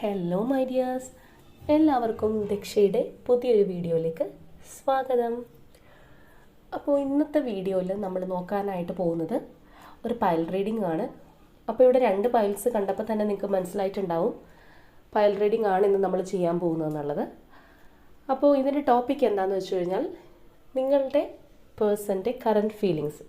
Hello my dears എല്ലാവർക്കും ദക്ഷയുടെ പുതിയൊരു വീഡിയോയിലേക്ക് സ്വാഗതം. അപ്പോൾ ഇന്നത്തെ വീഡിയോയിൽ നമ്മൾ നോക്കാനായിട്ട് പോകുന്നത് ഒരു പയൽ റീഡിംഗ് ആണ്. അപ്പോൾ ഇവിടെ രണ്ട് പയൽസ് കണ്ടപ്പോൾ തന്നെ നിങ്ങൾക്ക് മനസ്സിലായിട്ടുണ്ടാവും പയൽ റീഡിംഗ് ആണ് ഇന്ന് നമ്മൾ ചെയ്യാൻ പോകുന്നതെന്നുള്ളത് അപ്പോൾ ഇതിന്റെ ടോപ്പിക് എന്താണെന്ന് വെച്ച് കഴിഞ്ഞാൽ നിങ്ങളുടെ പേഴ്സന്റെ കറന്റ് ഫീലിങ്സ്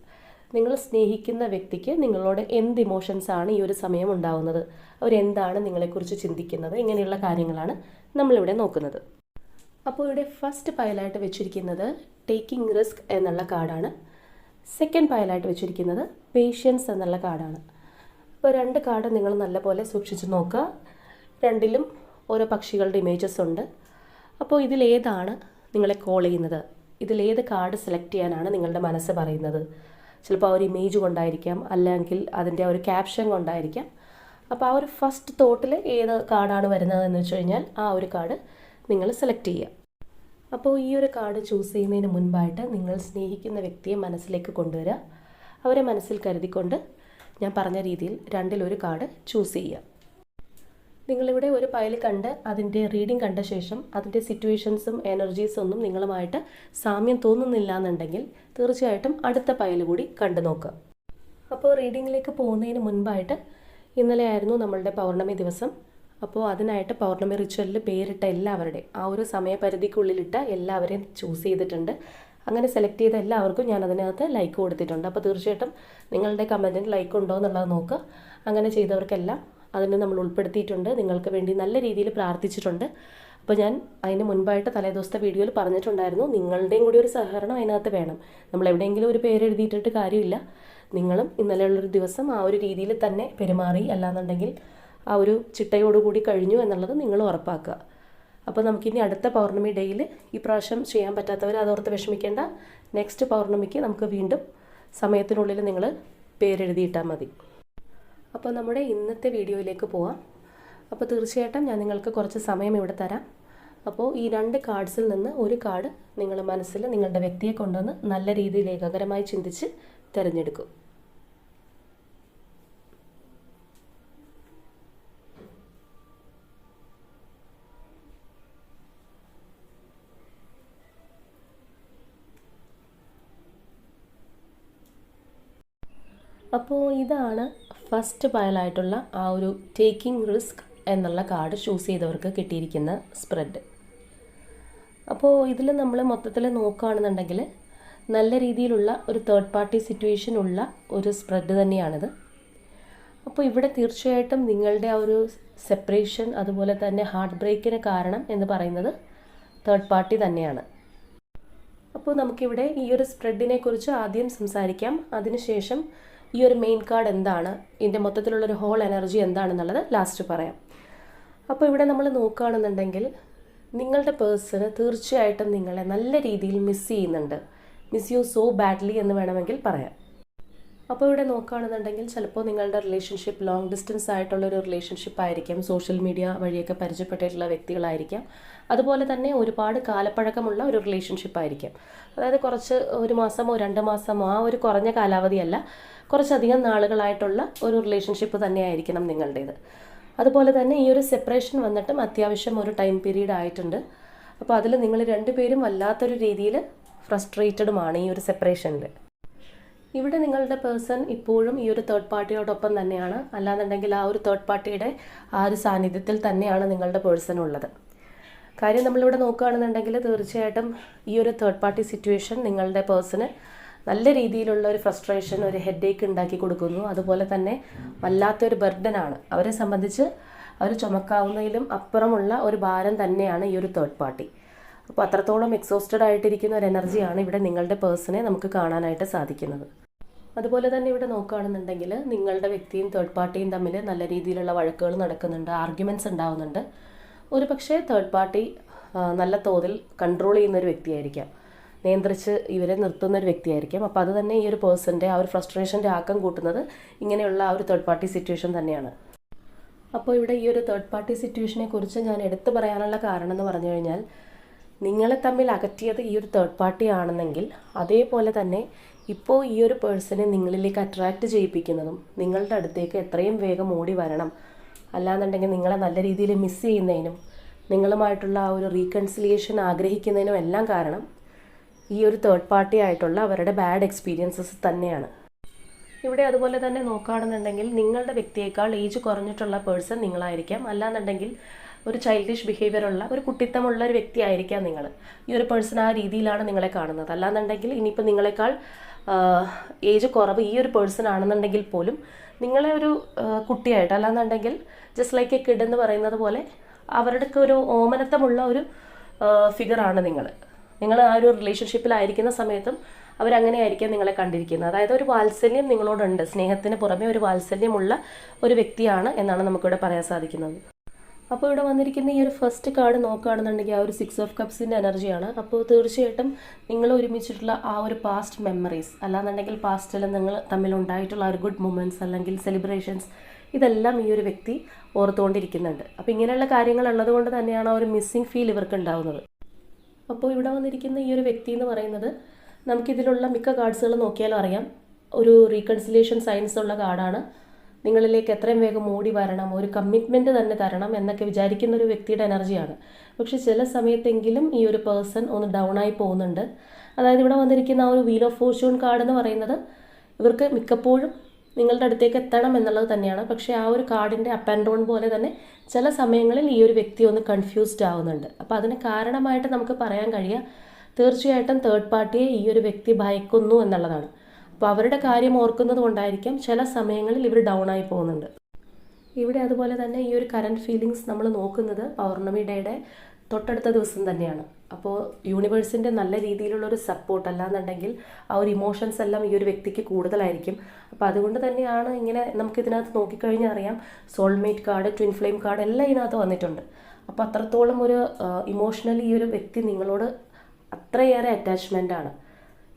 നിങ്ങൾ സ്നേഹിക്കുന്ന വ്യക്തിക്ക് നിങ്ങളോട് എന്ത് ഇമോഷൻസ് ആണ് ഈ ഒരു സമയം ഉണ്ടാവുന്നത്? അവരെന്താണ് നിങ്ങളെക്കുറിച്ച് ചിന്തിക്കുന്നത്? ഇങ്ങനെയുള്ള കാര്യങ്ങളാണ് നമ്മളിവിടെ നോക്കുന്നത്. അപ്പോൾ ഇവിടെ ഫസ്റ്റ് പയലായിട്ട് വെച്ചിരിക്കുന്നത് ടേക്കിംഗ് റിസ്ക് എന്നുള്ള കാർഡാണ്. സെക്കൻഡ് പയലായിട്ട് വെച്ചിരിക്കുന്നത് പേഷ്യൻസ് എന്നുള്ള കാർഡാണ്. അപ്പോൾ രണ്ട് കാർഡ് നിങ്ങൾ നല്ലപോലെ സൂക്ഷിച്ച് നോക്കുക. രണ്ടിലും ഓരോ പക്ഷികളുടെ ഇമേജസ് ഉണ്ട്. അപ്പോൾ ഇതിലേതാണ് നിങ്ങളെ കോൾ ചെയ്യുന്നത്? ഇതിലേത് കാർഡ് സെലക്ട് ചെയ്യാനാണ് നിങ്ങളുടെ മനസ്സ് പറയുന്നത്? ചിലപ്പോൾ ആ ഒരു ഇമേജ് കൊണ്ടായിരിക്കാം അല്ലെങ്കിൽ അതിന്റെ ഒരു ക്യാപ്ഷൻ കൊണ്ടായിരിക്കാം. അപ്പോൾ ആ ഒരു ഫസ്റ്റ് തോട്ടിൽ ഏത് കാർഡാണ് വരുന്നതെന്ന് വെച്ച് കഴിഞ്ഞാൽ ആ ഒരു കാർഡ് നിങ്ങൾ സെലക്ട് ചെയ്യുക. അപ്പോൾ ഈ ഒരു കാർഡ് ചൂസ് ചെയ്യുന്നതിന് മുൻപായിട്ട് നിങ്ങൾ സ്നേഹിക്കുന്ന വ്യക്തിയെ മനസ്സിലേക്ക് കൊണ്ടുവരിക. അവരെ മനസ്സിൽ കരുതിക്കൊണ്ട് ഞാൻ പറഞ്ഞ രീതിയിൽ രണ്ടിലൊരു കാർഡ് ചൂസ് ചെയ്യുക. നിങ്ങളിവിടെ ഒരു ഫയൽ കണ്ട് അതിന്റെ റീഡിംഗ് കണ്ട ശേഷം അതിന്റെ സിറ്റുവേഷൻസും എനർജീസും ഒന്നും നിങ്ങളുമായിട്ട് സാമ്യം തോന്നുന്നില്ല എന്നുണ്ടെങ്കിൽ തീർച്ചയായിട്ടും അടുത്ത ഫയൽ കൂടി കണ്ടു നോക്കുക. അപ്പോൾ റീഡിങ്ങിലേക്ക് പോകുന്നതിന് മുൻപായിട്ട് ഇന്നലെ ആയിരുന്നു നമ്മളുടെ പൗർണമി ദിവസം. അപ്പോൾ അതിനായിട്ട് പൗർണമി റിച്വലിൽ പേരിട്ട എല്ലാവരുടെ ആ ഒരു സമയപരിധിക്കുള്ളിലിട്ട എല്ലാവരെയും ചൂസ് ചെയ്തിട്ടുണ്ട്. അങ്ങനെ സെലക്ട് ചെയ്ത എല്ലാവർക്കും ഞാൻ അതിനകത്ത് ലൈക്ക് കൊടുത്തിട്ടുണ്ട്. അപ്പോൾ തീർച്ചയായിട്ടും നിങ്ങളുടെ കമന്റിന് ലൈക്ക് ഉണ്ടോ എന്നുള്ളത് നോക്കുക. അങ്ങനെ ചെയ്തവർക്കെല്ലാം അതിന് നമ്മൾ ഉൾപ്പെടുത്തിയിട്ടുണ്ട്. നിങ്ങൾക്ക് വേണ്ടി നല്ല രീതിയിൽ പ്രാർത്ഥിച്ചിട്ടുണ്ട്. അപ്പോൾ ഞാൻ അതിന് മുൻപായിട്ട് തലേദിവസത്തെ വീഡിയോയിൽ പറഞ്ഞിട്ടുണ്ടായിരുന്നു. നിങ്ങളുടെയും കൂടി ഒരു സഹകരണം അതിനകത്ത് വേണം. നമ്മൾ എവിടെയെങ്കിലും ഒരു പേര് എഴുതിയിട്ടിട്ട് കാര്യമില്ല. നിങ്ങളും ഇന്നലെയുള്ളൊരു ദിവസം ആ ഒരു രീതിയിൽ തന്നെ പെരുമാറി അല്ലാന്നുണ്ടെങ്കിൽ ആ ഒരു ചിട്ടയോടുകൂടി കഴിഞ്ഞു എന്നുള്ളത് നിങ്ങൾ ഉറപ്പാക്കുക. അപ്പോൾ നമുക്കിനി അടുത്ത പൗർണമി ഡേയിൽ ഈ പ്രാവശ്യം ചെയ്യാൻ പറ്റാത്തവർ അതോർത്ത് വിഷമിക്കേണ്ട. നെക്സ്റ്റ് പൗർണമിക്ക് നമുക്ക് വീണ്ടും സമയത്തിനുള്ളിൽ നിങ്ങൾ പേരെഴുതിയിട്ടാൽ മതി. അപ്പോൾ നമ്മുടെ ഇന്നത്തെ വീഡിയോയിലേക്ക് പോവാം. അപ്പോൾ തീർച്ചയായിട്ടും ഞാൻ നിങ്ങൾക്ക് കുറച്ച് സമയം ഇവിടെ തരാം. അപ്പോൾ ഈ രണ്ട് കാർഡ്സിൽ നിന്ന് ഒരു കാർഡ് നിങ്ങൾ മനസ്സിൽ നിങ്ങളുടെ വ്യക്തിയെ കൊണ്ടുവന്ന് നല്ല രീതിയിൽ ഏകാഗ്രമായി ചിന്തിച്ച് തിരഞ്ഞെടുക്കും. അപ്പോൾ ഇതാണ് ഫസ്റ്റ് പയലായിട്ടുള്ള ആ ഒരു ടേക്കിംഗ് റിസ്ക് എന്നുള്ള കാർഡ് ചൂസ് ചെയ്തവർക്ക് കിട്ടിയിരിക്കുന്ന സ്പ്രെഡ്. അപ്പോൾ ഇതിൽ നമ്മൾ മൊത്തത്തിൽ നോക്കുകയാണെന്നുണ്ടെങ്കിൽ നല്ല രീതിയിലുള്ള ഒരു തേർഡ് പാർട്ടി സിറ്റുവേഷൻ ഉള്ള ഒരു സ്പ്രെഡ് തന്നെയാണിത്. അപ്പോൾ ഇവിടെ തീർച്ചയായിട്ടും നിങ്ങളുടെ ആ ഒരു സെപ്പറേഷൻ അതുപോലെ തന്നെ ഹാർട്ട് ബ്രേക്കിന് കാരണം എന്ന് പറയുന്നത് തേർഡ് പാർട്ടി തന്നെയാണ്. അപ്പോൾ നമുക്കിവിടെ ഈ ഒരു സ്പ്രെഡിനെ കുറിച്ച് ആദ്യം സംസാരിക്കാം. അതിനുശേഷം ഈ ഒരു മെയിൻ കാർഡ് എന്താണ്? ഇതിന്റെ മൊത്തത്തിലുള്ളൊരു ഹോൾ എനർജി എന്താണെന്നുള്ളത് ലാസ്റ്റ് പറയാം. അപ്പോൾ ഇവിടെ നമ്മൾ നോക്കുകയാണെന്നുണ്ടെങ്കിൽ നിങ്ങളുടെ പേഴ്സണ് തീർച്ചയായിട്ടും നിങ്ങളെ നല്ല രീതിയിൽ മിസ് ചെയ്യുന്നുണ്ട്. മിസ് യു സോ ബാഡ്ലി എന്ന് വേണമെങ്കിൽ പറയാം. അപ്പോൾ ഇവിടെ നോക്കുകയാണെന്നുണ്ടെങ്കിൽ ചിലപ്പോൾ നിങ്ങളുടെ റിലേഷൻഷിപ്പ് ലോങ് ഡിസ്റ്റൻസ് ആയിട്ടുള്ള ഒരു റിലേഷൻഷിപ്പ് ആയിരിക്കാം. സോഷ്യൽ മീഡിയ വഴിയൊക്കെ പരിചയപ്പെട്ടിട്ടുള്ള വ്യക്തികളായിരിക്കാം. അതുപോലെ തന്നെ ഒരുപാട് കാലപ്പഴക്കമുള്ള ഒരു റിലേഷൻഷിപ്പ് ആയിരിക്കാം. അതായത് കുറച്ച് ഒരു മാസമോ രണ്ട് മാസമോ ആ ഒരു കുറഞ്ഞ കാലാവധിയല്ല. കുറച്ചധികം നാളുകളായിട്ടുള്ള ഒരു റിലേഷൻഷിപ്പ് തന്നെ ആയിരിക്കണം നിങ്ങളുടേത്. അതുപോലെ തന്നെ ഈ ഒരു സെപ്പറേഷൻ വന്നിട്ടും അത്യാവശ്യം ഒരു ടൈം പീരീഡ് ആയിട്ടുണ്ട്. അപ്പോൾ അതിൽ നിങ്ങൾ രണ്ടുപേരും വല്ലാത്തൊരു രീതിയിൽ ഫ്രസ്ട്രേറ്റഡുമാണ് ഈ ഒരു സെപ്പറേഷനിൽ ഇവിടെ നിങ്ങളുടെ പേഴ്സൺ ഇപ്പോഴും ഈ ഒരു തേർഡ് പാർട്ടിയോടൊപ്പം തന്നെയാണ്. അല്ലാന്നുണ്ടെങ്കിൽ ആ ഒരു തേർഡ് പാർട്ടിയുടെ ആ ഒരു സാന്നിധ്യത്തിൽ തന്നെയാണ് നിങ്ങളുടെ പേഴ്സൺ ഉള്ളത്. കാര്യം നമ്മളിവിടെ നോക്കുകയാണെന്നുണ്ടെങ്കിൽ തീർച്ചയായിട്ടും ഈ ഒരു തേർഡ് പാർട്ടി സിറ്റുവേഷൻ നിങ്ങളുടെ പേഴ്സണ് നല്ല രീതിയിലുള്ള ഒരു ഫ്രസ്ട്രേഷൻ ഒരു ഹെഡേക്ക് ഉണ്ടാക്കി കൊടുക്കുന്നു. അതുപോലെ തന്നെ വല്ലാത്തൊരു ബർഡനാണ് അവരെ സംബന്ധിച്ച് അവർ ചുമക്കാവുന്നതിലും അപ്പുറമുള്ള ഒരു ഭാരം തന്നെയാണ് ഈ ഒരു തേർഡ് പാർട്ടി അപ്പോൾ അത്രത്തോളം എക്സോസ്റ്റഡ് ആയിട്ടിരിക്കുന്ന ഒരു എനർജിയാണ് ഇവിടെ നിങ്ങളുടെ പേഴ്സണെ നമുക്ക് കാണാനായിട്ട് സാധിക്കുന്നത്. അതുപോലെ തന്നെ ഇവിടെ നോക്കുകയാണെന്നുണ്ടെങ്കിൽ നിങ്ങളുടെ വ്യക്തിയും തേർഡ് പാർട്ടിയും തമ്മിൽ നല്ല രീതിയിലുള്ള വഴക്കുകൾ നടക്കുന്നുണ്ട് ആർഗ്യുമെന്റ്സ് ഉണ്ടാവുന്നുണ്ട്. ഒരു പക്ഷേ തേർഡ് പാർട്ടി നല്ല തോതിൽ കൺട്രോൾ ചെയ്യുന്ന ഒരു വ്യക്തിയായിരിക്കാം. നിയന്ത്രിച്ച് ഇവരെ നിർത്തുന്ന ഒരു വ്യക്തിയായിരിക്കും. അപ്പോൾ അത് തന്നെ ഈ ഒരു പേഴ്സന്റെ ആ ഒരു ഫ്രസ്ട്രേഷന്റെ ആക്കം കൂട്ടുന്നത് ഇങ്ങനെയുള്ള ആ ഒരു തേർഡ് പാർട്ടി സിറ്റുവേഷൻ തന്നെയാണ്. അപ്പോൾ ഇവിടെ ഈ ഒരു തേർഡ് പാർട്ടി സിറ്റുവേഷനെ കുറിച്ച് ഞാൻ എടുത്തു പറയാനുള്ള കാരണം എന്ന് പറഞ്ഞു കഴിഞ്ഞാൽ നിങ്ങളെ തമ്മിൽ അകറ്റിയത് ഈ ഒരു തേർഡ് പാർട്ടി ആണെന്നെങ്കിൽ അതേപോലെ തന്നെ ഇപ്പോൾ ഈ ഒരു പേഴ്സണെ നിങ്ങളിലേക്ക് അട്രാക്റ്റ് ചെയ്യിപ്പിക്കുന്നതും നിങ്ങളുടെ അടുത്തേക്ക് എത്രയും വേഗം ഓടി വരണം. അല്ലാന്നുണ്ടെങ്കിൽ നിങ്ങളെ നല്ല രീതിയിൽ മിസ് ചെയ്യുന്നതിനും നിങ്ങളുമായിട്ടുള്ള ആ ഒരു റീകൺസിലിയേഷൻ ആഗ്രഹിക്കുന്നതിനും എല്ലാം കാരണം ഈ ഒരു തേർഡ് പാർട്ടി ആയിട്ടുള്ള അവരുടെ ബാഡ് എക്സ്പീരിയൻസസ് തന്നെയാണ്. ഇവിടെ അതുപോലെ തന്നെ നോക്കുകയാണെന്നുണ്ടെങ്കിൽ നിങ്ങളുടെ വ്യക്തിയേക്കാൾ ഏജ് കുറഞ്ഞിട്ടുള്ള പേഴ്സൺ നിങ്ങളായിരിക്കാം. അല്ലാന്നുണ്ടെങ്കിൽ ഒരു ചൈൽഡിഷ് ബിഹേവിയർ ഉള്ള ഒരു കുട്ടിത്തമുള്ള ഒരു വ്യക്തിയായിരിക്കാം നിങ്ങൾ. ഈ ഒരു പേഴ്സൺ ആ രീതിയിലാണ് നിങ്ങളെ കാണുന്നത്. അല്ലാന്നുണ്ടെങ്കിൽ ഇനിയിപ്പോൾ നിങ്ങളെക്കാൾ ഏജ് കുറവ് ഈ ഒരു പേഴ്സൺ ആണെന്നുണ്ടെങ്കിൽ പോലും നിങ്ങളെ ഒരു കുട്ടിയായിട്ട് അല്ലാന്നുണ്ടെങ്കിൽ ജസ്റ്റ് ലൈക്ക് എ കിഡ് എന്ന് പറയുന്നത് പോലെ അവരുടെ ഒരു ഓമനത്തമുള്ള ഒരു ഫിഗറാണ് നിങ്ങൾ നിങ്ങൾ ആ ഒരു റിലേഷൻഷിപ്പിലായിരിക്കുന്ന സമയത്തും അവരങ്ങനെ ആയിരിക്കാം നിങ്ങളെ കണ്ടിരിക്കുന്നത്. അതായത് ഒരു വാത്സല്യം നിങ്ങളോടുണ്ട്. സ്നേഹത്തിന് പുറമെ ഒരു വാത്സല്യമുള്ള ഒരു വ്യക്തിയാണ് എന്നാണ് നമുക്കിവിടെ പറയാൻ സാധിക്കുന്നത്. അപ്പോൾ ഇവിടെ വന്നിരിക്കുന്ന ഈ ഒരു ഫസ്റ്റ് കാർഡ് നോക്കുകയാണെന്നുണ്ടെങ്കിൽ ആ ഒരു സിക്സ് ഓഫ് കപ്സിന്റെ എനർജിയാണ് അപ്പോൾ തീർച്ചയായിട്ടും നിങ്ങൾ ഒരുമിച്ചിട്ടുള്ള ആ ഒരു പാസ്റ്റ് മെമ്മറീസ് അല്ലാന്നുണ്ടെങ്കിൽ പാസ്റ്റിൽ നിങ്ങൾ തമ്മിലുണ്ടായിട്ടുള്ള ആ ഒരു ഗുഡ് മൊമെന്റ്സ് അല്ലെങ്കിൽ സെലിബ്രേഷൻസ് ഇതെല്ലാം ഈ ഒരു വ്യക്തി ഓർത്തുകൊണ്ടിരിക്കുന്നുണ്ട്. അപ്പോൾ ഇങ്ങനെയുള്ള കാര്യങ്ങൾ ഉള്ളതുകൊണ്ട് തന്നെയാണ് ആ ഒരു മിസ്സിങ് ഫീൽ ഇവർക്ക് ഉണ്ടാകുന്നത് അപ്പോൾ ഇവിടെ വന്നിരിക്കുന്ന ഈ ഒരു വ്യക്തി എന്ന് പറയുന്നത് നമുക്കിതിലുള്ള മിക്ക കാർഡ്സുകൾ നോക്കിയാലും അറിയാം. ഒരു റീകൺസിലേഷൻ സയൻസ് ഉള്ള കാർഡാണ് നിങ്ങളിലേക്ക് എത്രയും വേഗം ഓടി വരണം ഒരു കമ്മിറ്റ്മെന്റ് തന്നെ തരണം എന്നൊക്കെ വിചാരിക്കുന്ന ഒരു വ്യക്തിയുടെ എനർജിയാണ് പക്ഷേ ചില സമയത്തെങ്കിലും ഈ ഒരു പേഴ്സൺ ഒന്ന് ഡൗൺ ആയി പോകുന്നുണ്ട്. അതായത് ഇവിടെ വന്നിരിക്കുന്ന ആ ഒരു വീൽ ഓഫ് ഫോർച്യൂൺ കാർഡ് എന്ന് പറയുന്നത് ഇവർക്ക് മിക്കപ്പോഴും നിങ്ങളുടെ അടുത്തേക്ക് എത്തണം എന്നുള്ളത് തന്നെയാണ്. പക്ഷേ ആ ഒരു കാർഡിന്റെ അപ്പ് ആൻഡ് ഡൗൺ പോലെ തന്നെ ചില സമയങ്ങളിൽ ഈ ഒരു വ്യക്തി ഒന്ന് കൺഫ്യൂസ്ഡ് ആവുന്നുണ്ട്. അപ്പോൾ അതിന് കാരണമായിട്ട് നമുക്ക് പറയാൻ കഴിയുക തീർച്ചയായിട്ടും തേർഡ് പാർട്ടിയെ ഈ ഒരു വ്യക്തി ഭയക്കുന്നു എന്നുള്ളതാണ്. അപ്പോൾ അവരുടെ കാര്യം ഓർക്കുന്നത് കൊണ്ടായിരിക്കാം ചില സമയങ്ങളിൽ ഇവർ ഡൗൺ ആയി പോകുന്നുണ്ട്. ഇവിടെ അതുപോലെ തന്നെ ഈ ഒരു കറണ്ട് ഫീലിങ്സ് നമ്മൾ നോക്കുന്നത് പൗർണമി ഡേയുടെ തൊട്ടടുത്ത ദിവസം തന്നെയാണ്. അപ്പോൾ യൂണിവേഴ്സിന്റെ നല്ല രീതിയിലുള്ള ഒരു സപ്പോർട്ട് അല്ലാന്നുണ്ടെങ്കിൽ ആ ഒരു ഇമോഷൻസ് എല്ലാം ഈ ഒരു വ്യക്തിക്ക് കൂടുതലായിരിക്കും. അപ്പോൾ അതുകൊണ്ട് തന്നെയാണ് ഇങ്ങനെ നമുക്ക് ഇതിനകത്ത് നോക്കിക്കഴിഞ്ഞാൽ അറിയാം soulmate card twin flame card എല്ലാം ഇതിനകത്ത് വന്നിട്ടുണ്ട്. അപ്പോൾ അത്രത്തോളം ഒരു ഇമോഷണലി ഈ ഒരു വ്യക്തി നിങ്ങളോട് അത്രയേറെ അറ്റാച്ച്മെന്റ് ആണ്.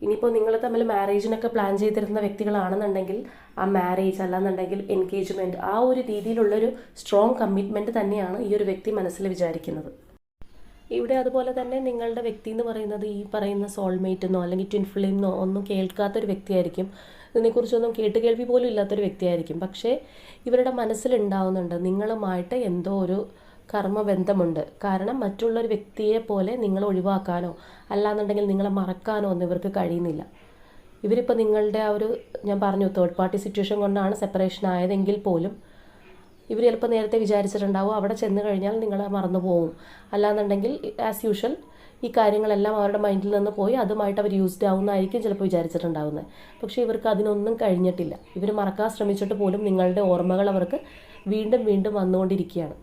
ഇനിയിപ്പോൾ നിങ്ങൾ തമ്മിൽ മാരേജിനൊക്കെ പ്ലാൻ ചെയ്തിരുന്ന വ്യക്തികളാണെന്നുണ്ടെങ്കിൽ ആ മാരേജ് അല്ലാന്നുണ്ടെങ്കിൽ എൻഗേജ്മെന്റ് ആ ഒരു രീതിയിലുള്ളൊരു സ്ട്രോങ് കമ്മിറ്റ്മെന്റ് തന്നെയാണ് ഈ ഒരു വ്യക്തി മനസ്സിൽ വിചാരിക്കുന്നത്. ഇവിടെ അതുപോലെ തന്നെ നിങ്ങളുടെ വ്യക്തി എന്ന് പറയുന്നത് ഈ പറയുന്ന സോൾമേറ്റ് എന്നോ അല്ലെങ്കിൽ ട്വിൻ ഫിലിമെന്നോ ഒന്നും കേൾക്കാത്തൊരു വ്യക്തിയായിരിക്കും. ഇതിനെക്കുറിച്ചൊന്നും കേട്ട് കേൾവി പോലും ഇല്ലാത്തൊരു വ്യക്തിയായിരിക്കും. പക്ഷേ ഇവരുടെ മനസ്സിലുണ്ടാവുന്നുണ്ട് നിങ്ങളുമായിട്ട് എന്തോ ഒരു കർമ്മബന്ധമുണ്ട്. കാരണം മറ്റുള്ളൊരു വ്യക്തിയെ പോലെ നിങ്ങൾ ഒഴിവാക്കാനോ അല്ലാന്നുണ്ടെങ്കിൽ നിങ്ങളെ മറക്കാനോ ഒന്നും ഇവർക്ക് കഴിയുന്നില്ല. ഇവരിപ്പോൾ നിങ്ങളുടെ ആ ഒരു ഞാൻ പറഞ്ഞു തേർഡ് പാർട്ടി സിറ്റുവേഷൻ കൊണ്ടാണ് സെപ്പറേഷൻ ആയതെങ്കിൽ പോലും ഇവർ ചിലപ്പോൾ നേരത്തെ വിചാരിച്ചിട്ടുണ്ടാവും അവിടെ ചെന്ന് കഴിഞ്ഞാൽ നിങ്ങളെ മറന്നു പോകും അല്ലാന്നുണ്ടെങ്കിൽ ആസ് യൂഷ്വൽ ഈ കാര്യങ്ങളെല്ലാം അവരുടെ മൈൻഡിൽ നിന്ന് പോയി അതുമായിട്ട് അവർ യൂസ്ഡ് ആവുന്നതായിരിക്കും ചിലപ്പോൾ വിചാരിച്ചിട്ടുണ്ടാവുന്നത്. പക്ഷേ ഇവർക്ക് അതിനൊന്നും കഴിഞ്ഞിട്ടില്ല. ഇവർ മറക്കാൻ ശ്രമിച്ചിട്ട് പോലും നിങ്ങളുടെ ഓർമ്മകൾ അവർക്ക് വീണ്ടും വീണ്ടും വന്നുകൊണ്ടിരിക്കുകയാണ്.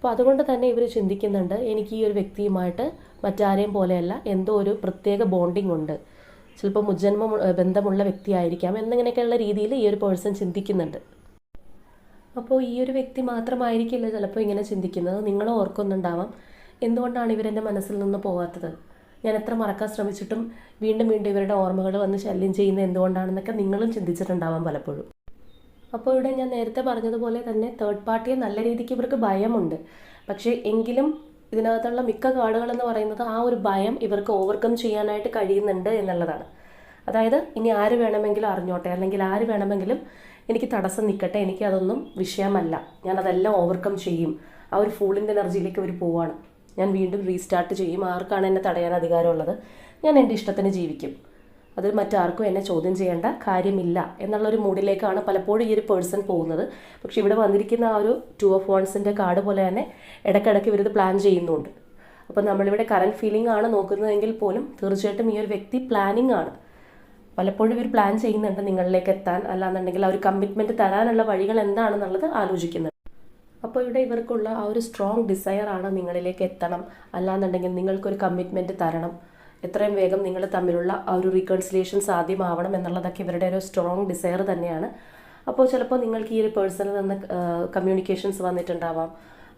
അപ്പോൾ അതുകൊണ്ട് തന്നെ ഇവർ ചിന്തിക്കുന്നുണ്ട് എനിക്ക് ഈ ഒരു വ്യക്തിയുമായിട്ട് മറ്റാരെയും പോലെയല്ല എന്തോ ഒരു പ്രത്യേക ബോണ്ടിങ് ഉണ്ട്. ചിലപ്പോൾ മുജ്ജന്മ ബന്ധമുള്ള വ്യക്തിയായിരിക്കാം എന്നിങ്ങനെയൊക്കെയുള്ള രീതിയിൽ ഈ ഒരു പേഴ്സൺ ചിന്തിക്കുന്നുണ്ട്. അപ്പോൾ ഈ ഒരു വ്യക്തി മാത്രമായിരിക്കില്ല ചിലപ്പോൾ ഇങ്ങനെ ചിന്തിക്കുന്നത്. നിങ്ങൾ ഓർക്കുന്നുണ്ടാവാം എന്തുകൊണ്ടാണ് ഇവരെന്റെ മനസ്സിൽ നിന്ന് പോകാത്തത് ഞാൻ എത്ര മറക്കാൻ ശ്രമിച്ചിട്ടും വീണ്ടും വീണ്ടും ഇവരുടെ ഓർമ്മകൾ വന്ന് ശല്യം ചെയ്യുന്നത് എന്തുകൊണ്ടാണെന്നൊക്കെ നിങ്ങളും ചിന്തിച്ചിട്ടുണ്ടാവാം പലപ്പോഴും. അപ്പോൾ ഇവിടെ ഞാൻ നേരത്തെ പറഞ്ഞതുപോലെ തന്നെ തേർഡ് പാർട്ടിയെ നല്ല രീതിക്ക് ഇവർക്ക് ഭയമുണ്ട്. പക്ഷേ എങ്കിലും ഇതിനകത്തുള്ള മിക്ക കാർഡുകളെന്ന് പറയുന്നത് ആ ഒരു ഭയം ഇവർക്ക് ഓവർകം ചെയ്യാനായിട്ട് കഴിയുന്നുണ്ട് എന്നുള്ളതാണ്. അതായത് ഇനി ആര് വേണമെങ്കിലും അറിഞ്ഞോട്ടെ അല്ലെങ്കിൽ ആര് വേണമെങ്കിലും എനിക്ക് തടസ്സം നിൽക്കട്ടെ എനിക്ക് അതൊന്നും വിഷയമല്ല. ഞാൻ അതെല്ലാം ഓവർകം ചെയ്യും. ആ ഒരു ഫൂളിന്റെ എനർജിയിലേക്ക് അവർ പോവാണ്. ഞാൻ വീണ്ടും റീസ്റ്റാർട്ട് ചെയ്യും. ആർക്കാണ് എന്നെ തടയാൻ അധികാരമുള്ളത്? ഞാൻ എന്റെ ഇഷ്ടത്തിന് ജീവിക്കും. അത് മറ്റാർക്കും എന്നെ ചോദ്യം ചെയ്യേണ്ട കാര്യമില്ല എന്നുള്ളൊരു മൂഡിലേക്കാണ് പലപ്പോഴും ഈ ഒരു പേഴ്സൺ പോകുന്നത്. പക്ഷെ ഇവിടെ വന്നിരിക്കുന്ന ആ ഒരു ടു ഓഫ് വൺസിന്റെ കാർഡ് പോലെ തന്നെ ഇടയ്ക്കിടയ്ക്ക് ഇവരിത് പ്ലാൻ ചെയ്യുന്നുണ്ട്. അപ്പോൾ നമ്മളിവിടെ കറണ്ട് ഫീലിംഗ് ആണ് നോക്കുന്നതെങ്കിൽ പോലും തീർച്ചയായിട്ടും ഈ ഒരു വ്യക്തി പ്ലാനിങ് ആണ്. പലപ്പോഴും ഇവർ പ്ലാൻ ചെയ്യുന്നുണ്ട് നിങ്ങളിലേക്ക് എത്താൻ അല്ലാന്നുണ്ടെങ്കിൽ ആ ഒരു കമ്മിറ്റ്മെന്റ് തരാനുള്ള വഴികൾ എന്താണെന്നുള്ളത് ആലോചിക്കുന്നുണ്ട് അപ്പോൾ ഇവിടെ ഇവർക്കുള്ള ആ ഒരു സ്ട്രോങ് ഡിസയർ ആണ് നിങ്ങളിലേക്ക് എത്തണം. അല്ലാന്നുണ്ടെങ്കിൽ നിങ്ങൾക്കൊരു കമ്മിറ്റ്മെന്റ് തരണം. എത്രയും വേഗം നിങ്ങൾ തമ്മിലുള്ള ആ ഒരു റീകൺസിലേഷൻ സാധ്യമാവണം എന്നുള്ളതൊക്കെ ഇവരുടെ ഒരു സ്ട്രോങ് ഡിസയർ തന്നെയാണ്. അപ്പോൾ ചിലപ്പോൾ നിങ്ങൾക്ക് ഈ ഒരു പേഴ്സണിൽ നിന്ന് കമ്മ്യൂണിക്കേഷൻസ് വന്നിട്ടുണ്ടാവാം.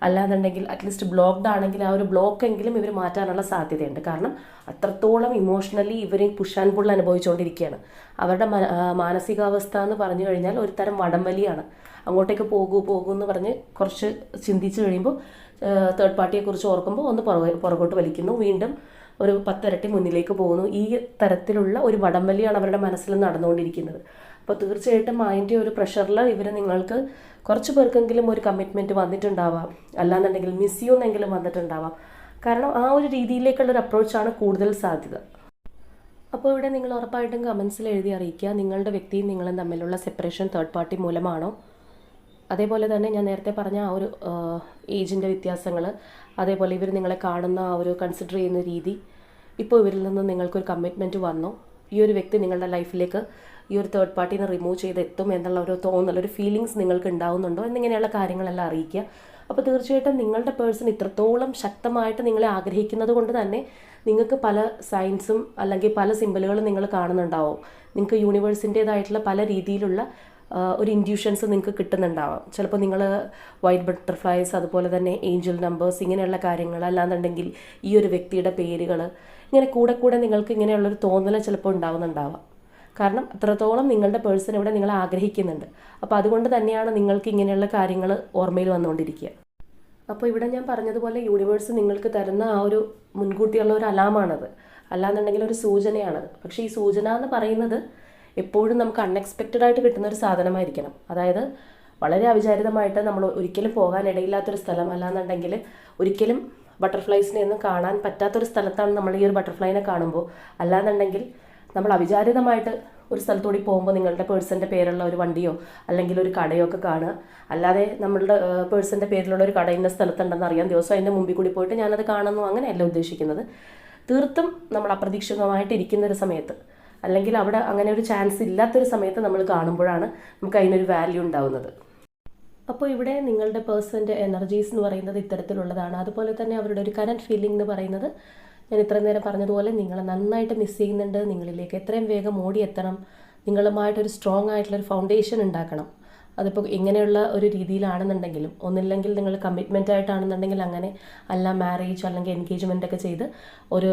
അല്ലാന്നുണ്ടെങ്കിൽ അറ്റ്ലീസ്റ്റ് ബ്ലോക്ക്ഡ് ആണെങ്കിൽ ആ ഒരു ബ്ലോക്ക് എങ്കിലും ഇവർ മാറ്റാനുള്ള സാധ്യതയുണ്ട്. കാരണം അത്രത്തോളം ഇമോഷണലി ഇവർ പുഷ് ആൻഡ് പുൾ അനുഭവിച്ചുകൊണ്ടിരിക്കുകയാണ്. അവരുടെ മാനസികാവസ്ഥ എന്ന് പറഞ്ഞു കഴിഞ്ഞാൽ ഒരു തരം വടംവലിയാണ്. അങ്ങോട്ടേക്ക് പോകൂ പോകൂ എന്ന് പറഞ്ഞ് കുറച്ച് ചിന്തിച്ച് കഴിയുമ്പോൾ തേർഡ് പാർട്ടിയെക്കുറിച്ച് ഓർക്കുമ്പോൾ ഒന്ന് പുറകോട്ട് വലിക്കുന്നു. വീണ്ടും ഒരു പത്തിരട്ടി മുന്നിലേക്ക് പോകുന്നു. ഈ തരത്തിലുള്ള ഒരു വടംവലിയാണ് അവരുടെ മനസ്സിൽ നടന്നുകൊണ്ടിരിക്കുന്നത്. അപ്പോൾ തീർച്ചയായിട്ടും അതിന്റെ ഒരു പ്രഷറിൽ ഇവർ നിങ്ങൾക്ക് കുറച്ച് പേർക്കെങ്കിലും ഒരു കമ്മിറ്റ്മെന്റ് വന്നിട്ടുണ്ടാവാം. അല്ലാന്നുണ്ടെങ്കിൽ മിസ് ചെയ്യുന്നെങ്കിലും വന്നിട്ടുണ്ടാവാം. കാരണം ആ ഒരു രീതിയിലേക്കുള്ള ഒരു അപ്രോച്ചാണ് കൂടുതൽ സാധ്യത. അപ്പോൾ ഇവിടെ നിങ്ങൾ ഉറപ്പായിട്ടും കമൻസിൽ എഴുതി അറിയിക്കുക. നിങ്ങളുടെ വ്യക്തിയും നിങ്ങളും തമ്മിലുള്ള സെപ്പറേഷൻ തേർഡ് പാർട്ടി മൂലമാണോ? അതേപോലെ തന്നെ ഞാൻ നേരത്തെ പറഞ്ഞ ആ ഒരു ഏജിന്റെ വ്യത്യാസങ്ങൾ അതേപോലെ ഇവർ നിങ്ങളെ കാണുന്ന ആ ഒരു കൺസിഡർ ചെയ്യുന്ന രീതി ഇപ്പോൾ ഇവരിൽ നിന്ന് നിങ്ങൾക്കൊരു കമ്മിറ്റ്മെന്റ് വന്നു. ഈ ഒരു വ്യക്തി നിങ്ങളുടെ ലൈഫിലേക്ക് ഈ ഒരു തേർഡ് പാർട്ടീനെ റിമൂവ് ചെയ്ത് എത്തും എന്നുള്ള ഒരു തോന്നൽ ഒരു ഫീലിങ്സ് നിങ്ങൾക്ക് ഉണ്ടാവുന്നുണ്ടോ? എന്നിങ്ങനെയുള്ള കാര്യങ്ങളെല്ലാം അറിയിക്കുക. അപ്പോൾ തീർച്ചയായിട്ടും നിങ്ങളുടെ പേഴ്സൺ ഇത്രത്തോളം ശക്തമായിട്ട് നിങ്ങളെ ആഗ്രഹിക്കുന്നത് കൊണ്ട് തന്നെ നിങ്ങൾക്ക് പല സയൻസും അല്ലെങ്കിൽ പല സിമ്പിളുകളും നിങ്ങൾ കാണുന്നുണ്ടാവും. നിങ്ങൾക്ക് യൂണിവേഴ്സിന്റേതായിട്ടുള്ള പല രീതിയിലുള്ള ഒരു ഇൻഡ്യൂഷൻസ് നിങ്ങൾക്ക് കിട്ടുന്നുണ്ടാവാം. ചിലപ്പോൾ നിങ്ങൾ വൈറ്റ് ബട്ടർഫ്ലൈസ് അതുപോലെ തന്നെ ഏഞ്ചൽ നമ്പേഴ്സ് ഇങ്ങനെയുള്ള കാര്യങ്ങൾ അല്ലാന്നുണ്ടെങ്കിൽ ഈ ഒരു വ്യക്തിയുടെ പേരുകൾ ഇങ്ങനെ കൂടെ കൂടെ നിങ്ങൾക്ക് ഇങ്ങനെയുള്ളൊരു തോന്നൽ ചിലപ്പോൾ ഉണ്ടാവുന്നുണ്ടാവാം. കാരണം അത്രത്തോളം നിങ്ങളുടെ പേഴ്സൺ ഇവിടെ നിങ്ങൾ ആഗ്രഹിക്കുന്നുണ്ട്. അപ്പോൾ അതുകൊണ്ട് തന്നെയാണ് നിങ്ങൾക്ക് ഇങ്ങനെയുള്ള കാര്യങ്ങൾ ഓർമ്മയിൽ വന്നുകൊണ്ടിരിക്കുക. അപ്പോൾ ഇവിടെ ഞാൻ പറഞ്ഞതുപോലെ യൂണിവേഴ്സ് നിങ്ങൾക്ക് തരുന്ന ആ ഒരു മുൻകൂട്ടിയുള്ള ഒരു അലാമാണത്. അല്ലാന്നുണ്ടെങ്കിൽ ഒരു സൂചനയാണത്. പക്ഷേ ഈ സൂചന എന്ന് പറയുന്നത് എപ്പോഴും നമുക്ക് അൺഎക്സ്പെക്റ്റഡ് ആയിട്ട് കിട്ടുന്ന ഒരു സാധനമായിരിക്കണം. അതായത് വളരെ അവിചാരിതമായിട്ട് നമ്മൾ ഒരിക്കലും പോകാൻ ഇടയില്ലാത്തൊരു സ്ഥലം. അല്ലാന്നുണ്ടെങ്കിൽ ഒരിക്കലും ബട്ടർഫ്ലൈസിനെ ഒന്നും കാണാൻ പറ്റാത്തൊരു സ്ഥലത്താണ് നമ്മൾ ഈ ഒരു ബട്ടർഫ്ലൈനെ കാണുമ്പോൾ. അല്ലാന്നുണ്ടെങ്കിൽ നമ്മൾ അവിചാരിതമായിട്ട് ഒരു സ്ഥലത്തൂടി പോകുമ്പോൾ നിങ്ങളുടെ പേഴ്സന്റെ പേരുള്ള ഒരു വണ്ടിയോ അല്ലെങ്കിൽ ഒരു കടയോ ഒക്കെ കാണുക. അല്ലാതെ നമ്മളുടെ പേഴ്സന്റെ പേരിലുള്ള ഒരു കട ഇന്ന സ്ഥലത്തുണ്ടെന്ന് അറിയാം ദിവസം അതിന്റെ മുമ്പിൽ കൂടി പോയിട്ട് ഞാനത് കാണുന്നു. അങ്ങനെയല്ല ഉദ്ദേശിക്കുന്നത്. തീർത്തും നമ്മൾ അപ്രതീക്ഷിതമായിട്ട് ഇരിക്കുന്ന ഒരു സമയത്ത് അല്ലെങ്കിൽ അവിടെ അങ്ങനെ ഒരു ചാൻസ് ഇല്ലാത്തൊരു സമയത്ത് നമ്മൾ കാണുമ്പോഴാണ് നമുക്ക് അതിനൊരു വാല്യൂ ഉണ്ടാവുന്നത്. അപ്പോൾ ഇവിടെ നിങ്ങളുടെ പേഴ്സന്റെ എനർജീസ് എന്ന് പറയുന്നത് ഇത്തരത്തിലുള്ളതാണ്. അതുപോലെ തന്നെ അവരുടെ ഒരു കറന്റ് ഫീലിംഗ് എന്ന് പറയുന്നത് ഞാൻ ഇത്രയും നേരം പറഞ്ഞതുപോലെ നിങ്ങളെ നന്നായിട്ട് മിസ് ചെയ്യുന്നുണ്ട്. നിങ്ങളിലേക്ക് എത്രയും വേഗം ഓടിയെത്തണം നിങ്ങളുമായിട്ടൊരു സ്ട്രോങ് ആയിട്ടുള്ളൊരു ഫൗണ്ടേഷൻ ഉണ്ടാക്കണം. അതിപ്പോൾ ഇങ്ങനെയുള്ള ഒരു രീതിയിലാണെന്നുണ്ടെങ്കിലും ഒന്നില്ലെങ്കിൽ നിങ്ങൾ കമ്മിറ്റ്മെന്റ് ആയിട്ടാണെന്നുണ്ടെങ്കിൽ അങ്ങനെ അല്ല മാരേജ് അല്ലെങ്കിൽ എൻഗേജ്മെന്റ് ഒക്കെ ചെയ്ത് ഒരു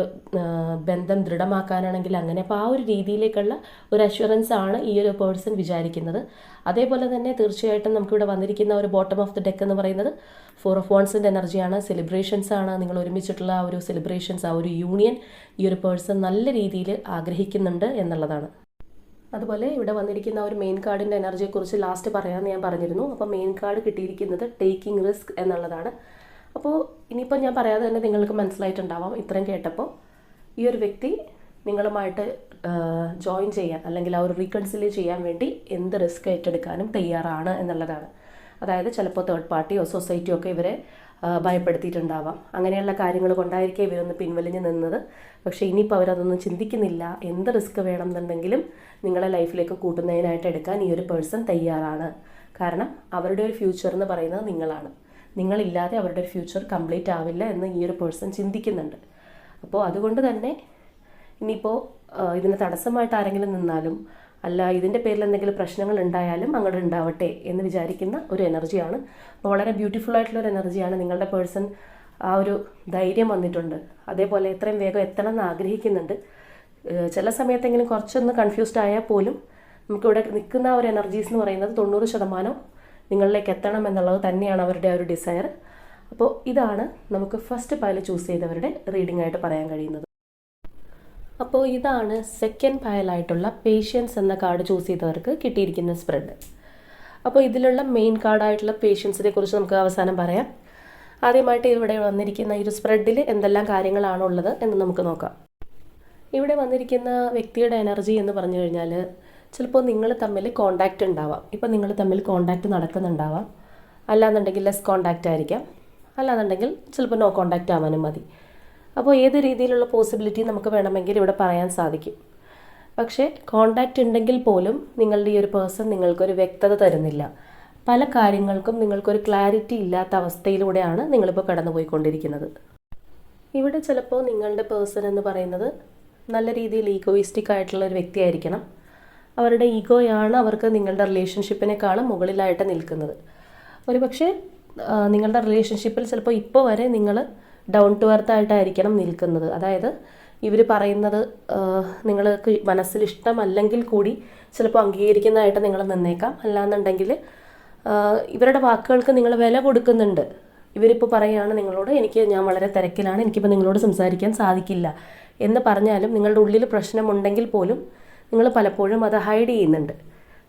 ബന്ധം ദൃഢമാക്കാനാണെങ്കിൽ അങ്ങനെ. അപ്പോൾ ആ ഒരു രീതിയിലേക്കുള്ള ഒരു അഷുറൻസ് ആണ് ഈ ഒരു പേഴ്സൺ വിചാരിക്കുന്നത്. അതേപോലെ തന്നെ തീർച്ചയായിട്ടും നമുക്കിവിടെ വന്നിരിക്കുന്ന ഒരു ബോട്ടം ഓഫ് ദി ഡെക്ക് എന്ന് പറയുന്നത് ഫോർ ഓഫ് വോൺസിന്റെ എനർജിയാണ് സെലിബ്രേഷൻസ് ആണ്. നിങ്ങൾ ഒരുമിച്ചിട്ടുള്ള ആ ഒരു സെലിബ്രേഷൻസ് ആ ഒരു യൂണിയൻ ഈ ഒരു പേഴ്സൺ നല്ല രീതിയിൽ ആഗ്രഹിക്കുന്നുണ്ട് എന്നുള്ളതാണ്. അതുപോലെ ഇവിടെ വന്നിരിക്കുന്ന ഒരു മെയിൻ കാർഡിന്റെ എനർജിയെക്കുറിച്ച് ലാസ്റ്റ് പറയാമെന്ന് ഞാൻ പറഞ്ഞിരുന്നു. അപ്പോൾ മെയിൻ കാർഡ് കിട്ടിയിരിക്കുന്നത് ടേക്കിംഗ് റിസ്ക് എന്നുള്ളതാണ്. അപ്പോൾ ഇനിയിപ്പോൾ ഞാൻ പറയാതെ തന്നെ നിങ്ങൾക്ക് മനസ്സിലായിട്ടുണ്ടാവാം ഇത്രയും കേട്ടപ്പോൾ ഈ ഒരു വ്യക്തി നിങ്ങളുമായിട്ട് ജോയിൻ ചെയ്യാൻ അല്ലെങ്കിൽ ആ ഒരു റീകൺസിലി ചെയ്യാൻ വേണ്ടി എന്ത് റിസ്ക് ഏറ്റെടുക്കാനും തയ്യാറാണ് എന്നുള്ളതാണ്. അതായത് ചിലപ്പോൾ തേർഡ് പാർട്ടിയോ സൊസൈറ്റിയോ ഒക്കെ ഇവരെ ഭയപ്പെടുത്തിയിട്ടുണ്ടാവാം. അങ്ങനെയുള്ള കാര്യങ്ങൾ കൊണ്ടായിരിക്കും ഇവരൊന്ന് പിൻവലിഞ്ഞ് നിന്നത്. പക്ഷേ ഇനിയിപ്പോൾ അവരതൊന്നും ചിന്തിക്കുന്നില്ല. എന്ത് റിസ്ക് വേണമെന്നുണ്ടെങ്കിലും നിങ്ങളെ ലൈഫിലേക്ക് കൂട്ടുന്നതിനായിട്ട് എടുക്കാൻ ഈ ഒരു പേഴ്സൺ തയ്യാറാണ്. കാരണം അവരുടെ ഒരു ഫ്യൂച്ചർ എന്ന് പറയുന്നത് നിങ്ങളാണ്. നിങ്ങളില്ലാതെ അവരുടെ ഒരു ഫ്യൂച്ചർ കംപ്ലീറ്റ് ആവില്ല എന്ന് ഈ ഒരു പേഴ്സൺ ചിന്തിക്കുന്നുണ്ട്. അപ്പോൾ അതുകൊണ്ട് തന്നെ ഇനിയിപ്പോൾ ഇതിന് തടസ്സമായിട്ട് ആരെങ്കിലും നിന്നാലും അല്ല ഇതിന്റെ പേരിൽ എന്തെങ്കിലും പ്രശ്നങ്ങൾ ഉണ്ടായാലും അങ്ങോട്ട് ഉണ്ടാവട്ടെ എന്ന് വിചാരിക്കുന്ന ഒരു എനർജിയാണ്. അപ്പോൾ വളരെ ബ്യൂട്ടിഫുൾ ആയിട്ടുള്ള ഒരു എനർജിയാണ് നിങ്ങളുടെ പേഴ്സൺ ആ ഒരു ധൈര്യം വന്നിട്ടുണ്ട്. അതേപോലെ എത്രയും വേഗം എത്തണം എന്ന് ആഗ്രഹിക്കുന്നുണ്ട്. ചില സമയത്തെങ്കിലും കുറച്ചൊന്ന് കൺഫ്യൂസ്ഡ് ആയാൽ പോലും നമുക്കിവിടെ നിൽക്കുന്ന ഒരു എനർജീസ് എന്ന് പറയുന്നത് തൊണ്ണൂറ് ശതമാനം നിങ്ങളിലേക്ക് എത്തണം എന്നുള്ളത് തന്നെയാണ് അവരുടെ ആ ഒരു ഡിസയർ അപ്പോൾ ഇതാണ് നമുക്ക് ഫസ്റ്റ് പൈൽ ചൂസ് ചെയ്തവരുടെ റീഡിംഗ് ആയിട്ട് പറയാൻ കഴിയുന്നത്. അപ്പോൾ ഇതാണ് സെക്കൻഡ് പയലായിട്ടുള്ള പേഷ്യൻസ് എന്ന കാർഡ് ചൂസ് ചെയ്തവർക്ക് കിട്ടിയിരിക്കുന്ന സ്പ്രെഡ് അപ്പോൾ ഇതിലുള്ള മെയിൻ കാർഡായിട്ടുള്ള പേഷ്യൻസിനെ കുറിച്ച് നമുക്ക് അവസാനം പറയാം. ആദ്യമായിട്ട് ഇവിടെ വന്നിരിക്കുന്ന ഈ ഒരു സ്പ്രെഡിൽ എന്തെല്ലാം കാര്യങ്ങളാണ് ഉള്ളത് എന്ന് നമുക്ക് നോക്കാം. ഇവിടെ വന്നിരിക്കുന്ന വ്യക്തിയുടെ എനർജി എന്ന് പറഞ്ഞു കഴിഞ്ഞാൽ ചിലപ്പോൾ നിങ്ങൾ തമ്മിൽ കോണ്ടാക്റ്റ് ഉണ്ടാവാം. ഇപ്പോൾ നിങ്ങൾ തമ്മിൽ കോണ്ടാക്റ്റ് നടക്കുന്നുണ്ടാവാം. അല്ലാന്നുണ്ടെങ്കിൽ ലെസ് കോണ്ടാക്റ്റ് ആയിരിക്കാം. അല്ലാന്നുണ്ടെങ്കിൽ ചിലപ്പോൾ നോ കോണ്ടാക്റ്റ് ആവാനും മതി. അപ്പോൾ ഏത് രീതിയിലുള്ള പോസിബിലിറ്റി നമുക്ക് വേണമെങ്കിൽ ഇവിടെ പറയാൻ സാധിക്കും. പക്ഷേ കോണ്ടാക്റ്റ് ഉണ്ടെങ്കിൽ പോലും നിങ്ങളുടെ ഈ ഒരു പേഴ്സൺ നിങ്ങൾക്കൊരു വ്യക്തത തരുന്നില്ല. പല കാര്യങ്ങൾക്കും നിങ്ങൾക്കൊരു ക്ലാരിറ്റി ഇല്ലാത്ത അവസ്ഥയിലൂടെയാണ് നിങ്ങളിപ്പോൾ കടന്നുപോയിക്കൊണ്ടിരിക്കുന്നത്. ഇവിടെ ചിലപ്പോൾ നിങ്ങളുടെ പേഴ്സൺ എന്ന് പറയുന്നത് നല്ല രീതിയിൽ ഈഗോയിസ്റ്റിക് ആയിട്ടുള്ള ഒരു വ്യക്തിയായിരിക്കണം. അവരുടെ ഈഗോയാണ് അവർക്ക് നിങ്ങളുടെ റിലേഷൻഷിപ്പിനേക്കാളും മുകളിലായിട്ട് നിൽക്കുന്നത്. ഒരു പക്ഷേ നിങ്ങളുടെ റിലേഷൻഷിപ്പിൽ ചിലപ്പോൾ ഇപ്പോൾ വരെ നിങ്ങൾ ഡൗൺ ടു എർത്ത് ആയിട്ടായിരിക്കണം നിൽക്കുന്നത്. അതായത് ഇവർ പറയുന്നത് നിങ്ങൾക്ക് മനസ്സിൽ ഇഷ്ടമല്ലെങ്കിൽ കൂടി ചിലപ്പോൾ അംഗീകരിക്കുന്നതായിട്ട് നിങ്ങൾ നിന്നേക്കാം. അല്ലാന്നുണ്ടെങ്കിൽ ഇവരുടെ വാക്കുകൾക്ക് നിങ്ങൾ വില കൊടുക്കുന്നുണ്ട്. ഇവരിപ്പോൾ പറയുകയാണ് നിങ്ങളോട് എനിക്ക് ഞാൻ വളരെ തിരക്കിലാണ് എനിക്കിപ്പോൾ നിങ്ങളോട് സംസാരിക്കാൻ സാധിക്കില്ല എന്ന് പറഞ്ഞാലും നിങ്ങളുടെ ഉള്ളിൽ പ്രശ്നമുണ്ടെങ്കിൽ പോലും നിങ്ങൾ പലപ്പോഴും അത് ഹൈഡ് ചെയ്യുന്നുണ്ട്.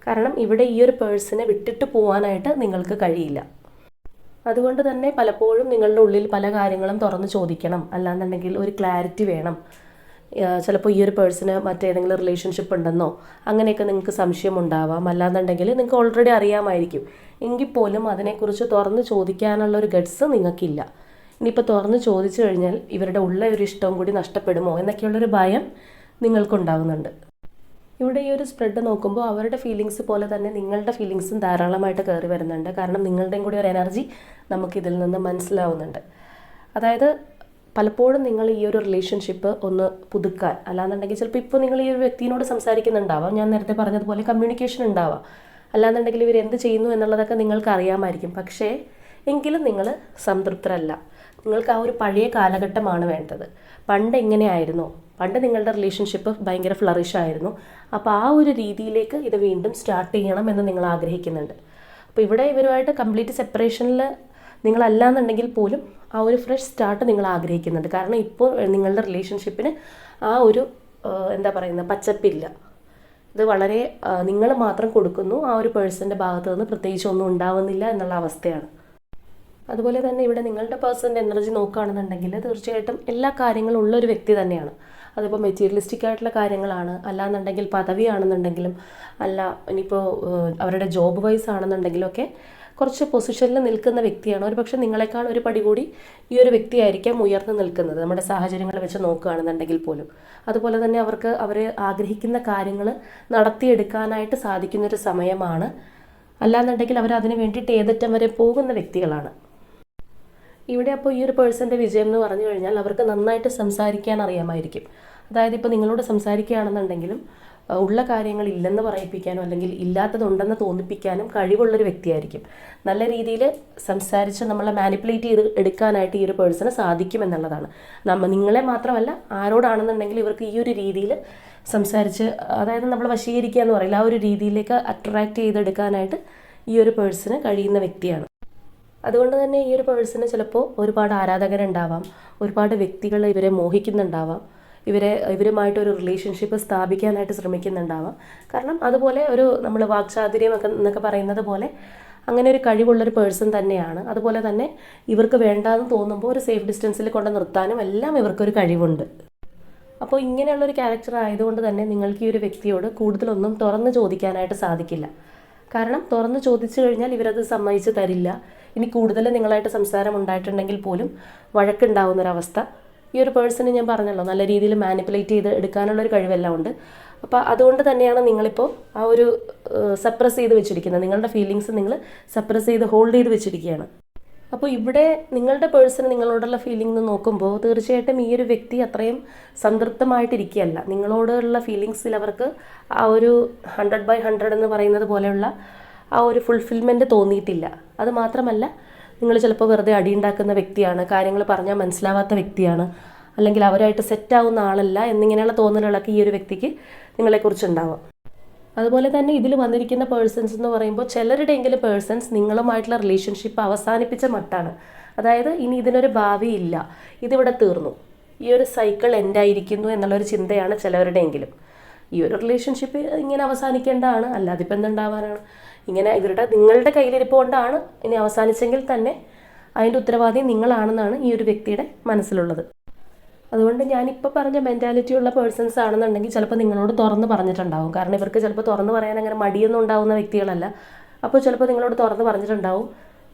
കാരണം ഇവിടെ ഈ ഒരു പേഴ്സണെ വിട്ടിട്ട് പോകാനായിട്ട് നിങ്ങൾക്ക് കഴിയില്ല. അതുകൊണ്ട് തന്നെ പലപ്പോഴും നിങ്ങളുടെ ഉള്ളിൽ പല കാര്യങ്ങളും തുറന്ന് ചോദിക്കണം. അല്ലാന്നുണ്ടെങ്കിൽ ഒരു ക്ലാരിറ്റി വേണം. ചിലപ്പോൾ ഈ ഒരു പേഴ്സണ് മറ്റേതെങ്കിലും റിലേഷൻഷിപ്പ് ഉണ്ടെന്നോ അങ്ങനെയൊക്കെ നിങ്ങൾക്ക് സംശയം ഉണ്ടാവാം. അല്ലാന്നുണ്ടെങ്കിൽ നിങ്ങൾക്ക് ഓൾറെഡി അറിയാമായിരിക്കും. എങ്കിൽ പോലും അതിനെക്കുറിച്ച് തുറന്ന് ചോദിക്കാനുള്ള ഒരു ഗഡ്സ് നിങ്ങൾക്കില്ല. ഇനിയിപ്പോൾ തുറന്ന് ചോദിച്ചു കഴിഞ്ഞാൽ ഇവരുടെ ഉള്ള ഒരു ഇഷ്ടവും കൂടി നഷ്ടപ്പെടുമോ എന്നൊക്കെയുള്ളൊരു ഭയം നിങ്ങൾക്കുണ്ടാകുന്നുണ്ട് ഇവിടെ ഈ ഒരു സ്പ്രെഡ് നോക്കുമ്പോൾ അവരുടെ ഫീലിങ്സ് പോലെ തന്നെ നിങ്ങളുടെ ഫീലിങ്സും ധാരാളമായിട്ട് കയറി വരുന്നുണ്ട്. കാരണം നിങ്ങളുടെയും കൂടി ഒരു എനർജി നമുക്കിതിൽ നിന്ന് മനസ്സിലാവുന്നുണ്ട്. അതായത് പലപ്പോഴും നിങ്ങൾ ഈ ഒരു റിലേഷൻഷിപ്പ് ഒന്ന് പുതുക്കാൻ അല്ലാന്നുണ്ടെങ്കിൽ ചിലപ്പോൾ ഇപ്പോൾ നിങ്ങൾ ഈ ഒരു വ്യക്തിയോട് സംസാരിക്കുന്നുണ്ടാവാം. ഞാൻ നേരത്തെ പറഞ്ഞതുപോലെ കമ്മ്യൂണിക്കേഷൻ ഉണ്ടാവാം. അല്ലാന്നുണ്ടെങ്കിൽ ഇവർ എന്ത് ചെയ്യുന്നു എന്നുള്ളതൊക്കെ നിങ്ങൾക്ക് അറിയാമായിരിക്കും. പക്ഷേ എങ്കിലും നിങ്ങൾ സംതൃപ്തരല്ല. നിങ്ങൾക്ക് ആ ഒരു പഴയ കാലഘട്ടമാണ് വേണ്ടത്. പണ്ട് എങ്ങനെയായിരുന്നോ? പണ്ട് നിങ്ങളുടെ റിലേഷൻഷിപ്പ് ഭയങ്കര ഫ്ലറിഷ് ആയിരുന്നു. അപ്പോൾ ആ ഒരു രീതിയിലേക്ക് ഇത് വീണ്ടും സ്റ്റാർട്ട് ചെയ്യണം എന്ന് നിങ്ങൾ ആഗ്രഹിക്കുന്നുണ്ട്. അപ്പോൾ ഇവിടെ ഇവരുമായിട്ട് കംപ്ലീറ്റ് സെപ്പറേഷനിൽ നിങ്ങളല്ല എന്നുണ്ടെങ്കിൽ പോലും ആ ഒരു ഫ്രഷ് സ്റ്റാർട്ട് നിങ്ങൾ ആഗ്രഹിക്കുന്നുണ്ട്. കാരണം ഇപ്പോൾ നിങ്ങളുടെ റിലേഷൻഷിപ്പിന് ആ ഒരു എന്താ പറയുന്നത് പച്ചപ്പില്ല. ഇത് വളരെ നിങ്ങൾ മാത്രം കൊടുക്കുന്നു. ആ ഒരു പേഴ്സന്റെ ഭാഗത്ത് നിന്ന് പ്രത്യേകിച്ച് ഒന്നും ഉണ്ടാവുന്നില്ല എന്നുള്ള അവസ്ഥയാണ്. അതുപോലെ തന്നെ ഇവിടെ നിങ്ങളുടെ പേഴ്സന്റെ എനർജി നോക്കുകയാണെന്നുണ്ടെങ്കിൽ തീർച്ചയായിട്ടും എല്ലാ കാര്യങ്ങളും ഉള്ള ഒരു വ്യക്തി തന്നെയാണ്. അതിപ്പോൾ മെറ്റീരിയലിസ്റ്റിക് ആയിട്ടുള്ള കാര്യങ്ങളാണ്. അല്ലാന്നുണ്ടെങ്കിൽ പദവിയാണെന്നുണ്ടെങ്കിലും അല്ല ഇനിയിപ്പോൾ അവരുടെ ജോബ് വൈസ് ആണെന്നുണ്ടെങ്കിലും ഒക്കെ കുറച്ച് പൊസിഷനിൽ നിൽക്കുന്ന വ്യക്തിയാണ്. ഒരു പക്ഷേ നിങ്ങളെക്കാൾ ഒരു പടി കൂടി ഈ ഒരു വ്യക്തിയായിരിക്കാം ഉയർന്നു നിൽക്കുന്നത്. നമ്മുടെ സാഹചര്യങ്ങൾ വെച്ച് നോക്കുകയാണെന്നുണ്ടെങ്കിൽ പോലും. അതുപോലെ തന്നെ അവർക്ക് അവർ ആഗ്രഹിക്കുന്ന കാര്യങ്ങൾ നടത്തിയെടുക്കാനായിട്ട് സാധിക്കുന്നൊരു സമയമാണ്. അല്ലാന്നുണ്ടെങ്കിൽ അവർ അതിനു വേണ്ടിയിട്ട് ഏതറ്റം വരെ പോകുന്ന വ്യക്തികളാണ്. ഇവിടെ അപ്പോൾ ഈ ഒരു പേഴ്സന്റെ വിജയം എന്ന് പറഞ്ഞു കഴിഞ്ഞാൽ അവർക്ക് നന്നായിട്ട് സംസാരിക്കാൻ അറിയാമായിരിക്കും. അതായത് ഇപ്പോൾ നിങ്ങളോട് സംസാരിക്കുകയാണെന്നുണ്ടെങ്കിലും ഉള്ള കാര്യങ്ങൾ ഇല്ലെന്ന് പറയിപ്പിക്കാനോ അല്ലെങ്കിൽ ഇല്ലാത്തതുണ്ടെന്ന് തോന്നിപ്പിക്കാനും കഴിവുള്ളൊരു വ്യക്തിയായിരിക്കും. നല്ല രീതിയിൽ സംസാരിച്ച് നമ്മളെ മാനിപ്പുലേറ്റ് ചെയ്ത് എടുക്കാനായിട്ട് ഈ ഒരു പേഴ്സണ് സാധിക്കും എന്നുള്ളതാണ്. നമ്മ നിങ്ങളെ മാത്രമല്ല ആരോടാണെന്നുണ്ടെങ്കിൽ ഇവർക്ക് ഈ ഒരു രീതിയിൽ സംസാരിച്ച് അതായത് നമ്മൾ വശീകരിക്കുക എന്ന് പറയില്ല ആ ഒരു രീതിയിലേക്ക് അട്രാക്റ്റ് ചെയ്തെടുക്കാനായിട്ട് ഈ ഒരു പേഴ്സണ് കഴിയുന്ന വ്യക്തിയാണ്. അതുകൊണ്ട് തന്നെ ഈ ഒരു പേഴ്സണ് ചിലപ്പോൾ ഒരുപാട് ആരാധകരുണ്ടാവാം ഒരുപാട് വ്യക്തികൾ ഇവരെ മോഹിക്കുന്നുണ്ടാവാം ഇവരെ ഇവരുമായിട്ട് ഒരു റിലേഷൻഷിപ്പ് സ്ഥാപിക്കാനായിട്ട് ശ്രമിക്കുന്നുണ്ടാവാം. കാരണം അതുപോലെ ഒരു നമ്മൾ വാക്ചാതുര്യം ഒക്കെ എന്നൊക്കെ പറയുന്നത് പോലെ അങ്ങനെ ഒരു കഴിവുള്ളൊരു പേഴ്സൺ തന്നെയാണ്. അതുപോലെ തന്നെ ഇവർക്ക് വേണ്ടാന്ന് തോന്നുമ്പോൾ ഒരു സേഫ് ഡിസ്റ്റൻസിൽ കൊണ്ട് നിർത്താനും എല്ലാം ഇവർക്കൊരു കഴിവുണ്ട്. അപ്പോൾ ഇങ്ങനെയുള്ളൊരു ക്യാരക്ടർ ആയതുകൊണ്ട് തന്നെ നിങ്ങൾക്ക് ഈ ഒരു വ്യക്തിയോട് കൂടുതലൊന്നും തുറന്ന് ചോദിക്കാനായിട്ട് സാധിക്കില്ല. കാരണം തുറന്ന് ചോദിച്ചു കഴിഞ്ഞാൽ ഇവരത് സമ്മതിച്ച് തരില്ല. ഇനി കൂടുതൽ നിങ്ങളായിട്ട് സംസാരം ഉണ്ടായിട്ടുണ്ടെങ്കിൽ പോലും വഴക്കുണ്ടാവുന്നൊരവസ്ഥ ഈ ഒരു പേഴ്സണ് ഞാൻ പറഞ്ഞല്ലോ നല്ല രീതിയിൽ മാനിപ്പുലേറ്റ് ചെയ്ത് എടുക്കാനുള്ള ഒരു കഴിവെല്ലാം ഉണ്ട്. അപ്പോൾ അതുകൊണ്ട് തന്നെയാണ് നിങ്ങളിപ്പോൾ ആ ഒരു സപ്രസ് ചെയ്ത് വെച്ചിരിക്കുന്നത്. നിങ്ങളുടെ ഫീലിങ്സ് നിങ്ങൾ സപ്രസ് ചെയ്ത് ഹോൾഡ് ചെയ്ത് വെച്ചിരിക്കുകയാണ്. അപ്പോൾ ഇവിടെ നിങ്ങളുടെ പേഴ്സൺ നിങ്ങളോടുള്ള ഫീലിംഗ് നോക്കുമ്പോൾ തീർച്ചയായിട്ടും ഈ ഒരു വ്യക്തി അത്രയും സംതൃപ്തമായിട്ടിരിക്കുകയല്ല. നിങ്ങളോടുള്ള ഫീലിങ്സിൽ അവർക്ക് ആ ഒരു ഹൺഡ്രഡ് ബൈ ഹൺഡ്രഡ് എന്ന് പറയുന്നത് പോലെയുള്ള ആ ഒരു ഫുൾഫിൽമെന്റ് തോന്നിയിട്ടില്ല. അത് മാത്രമല്ല നിങ്ങൾ ചിലപ്പോൾ വെറുതെ അടിയുണ്ടാക്കുന്ന വ്യക്തിയാണ് കാര്യങ്ങൾ പറഞ്ഞാൽ മനസ്സിലാവാത്ത വ്യക്തിയാണ് അല്ലെങ്കിൽ അവരായിട്ട് സെറ്റാവുന്ന ആളല്ല എന്നിങ്ങനെയുള്ള തോന്നലുകളൊക്കെ ഈ ഒരു വ്യക്തിക്ക് നിങ്ങളെക്കുറിച്ച് ഉണ്ടാവാം. അതുപോലെ തന്നെ ഇതിൽ വന്നിരിക്കുന്ന പേഴ്സൺസ് എന്ന് പറയുമ്പോൾ ചിലരുടെയെങ്കിലും പേഴ്സൺസ് നിങ്ങളുമായിട്ടുള്ള റിലേഷൻഷിപ്പ് അവസാനിപ്പിച്ച മട്ടാണ്. അതായത് ഇനി ഇതിനൊരു ഭാവിയില്ല ഇതിവിടെ തീർന്നു. ഈ ഒരു സൈക്കിൾ എൻഡായിരിക്കുന്നു എന്നുള്ളൊരു ചിന്തയാണ് ചിലവരുടെയെങ്കിലും ഈ ഒരു റിലേഷൻഷിപ്പ് ഇങ്ങനെ അവസാനിക്കേണ്ടതാണ്. അല്ലാതിപ്പോൾ എന്തുണ്ടാവാനാണ്? ഇങ്ങനെ ഇവരുടെ നിങ്ങളുടെ കയ്യിലിരിപ്പ് കൊണ്ടാണ് ഇനി അവസാനിച്ചെങ്കിൽ തന്നെ അതിന്റെ ഉത്തരവാദി നിങ്ങളാണെന്നാണ് ഈ ഒരു വ്യക്തിയുടെ മനസ്സിലുള്ളത്. അതുകൊണ്ട് ഞാനിപ്പോൾ പറഞ്ഞ മെന്റാലിറ്റി ഉള്ള പേഴ്സൺസ് ആണെന്നുണ്ടെങ്കിൽ ചിലപ്പോൾ നിങ്ങളോട് തുറന്ന് പറഞ്ഞിട്ടുണ്ടാവും. കാരണം ഇവർക്ക് ചിലപ്പോൾ തുറന്ന് പറയാൻ അങ്ങനെ മടിയൊന്നും ഉണ്ടാവുന്ന വ്യക്തികളല്ല. അപ്പോൾ ചിലപ്പോൾ നിങ്ങളോട് തുറന്ന് പറഞ്ഞിട്ടുണ്ടാവും.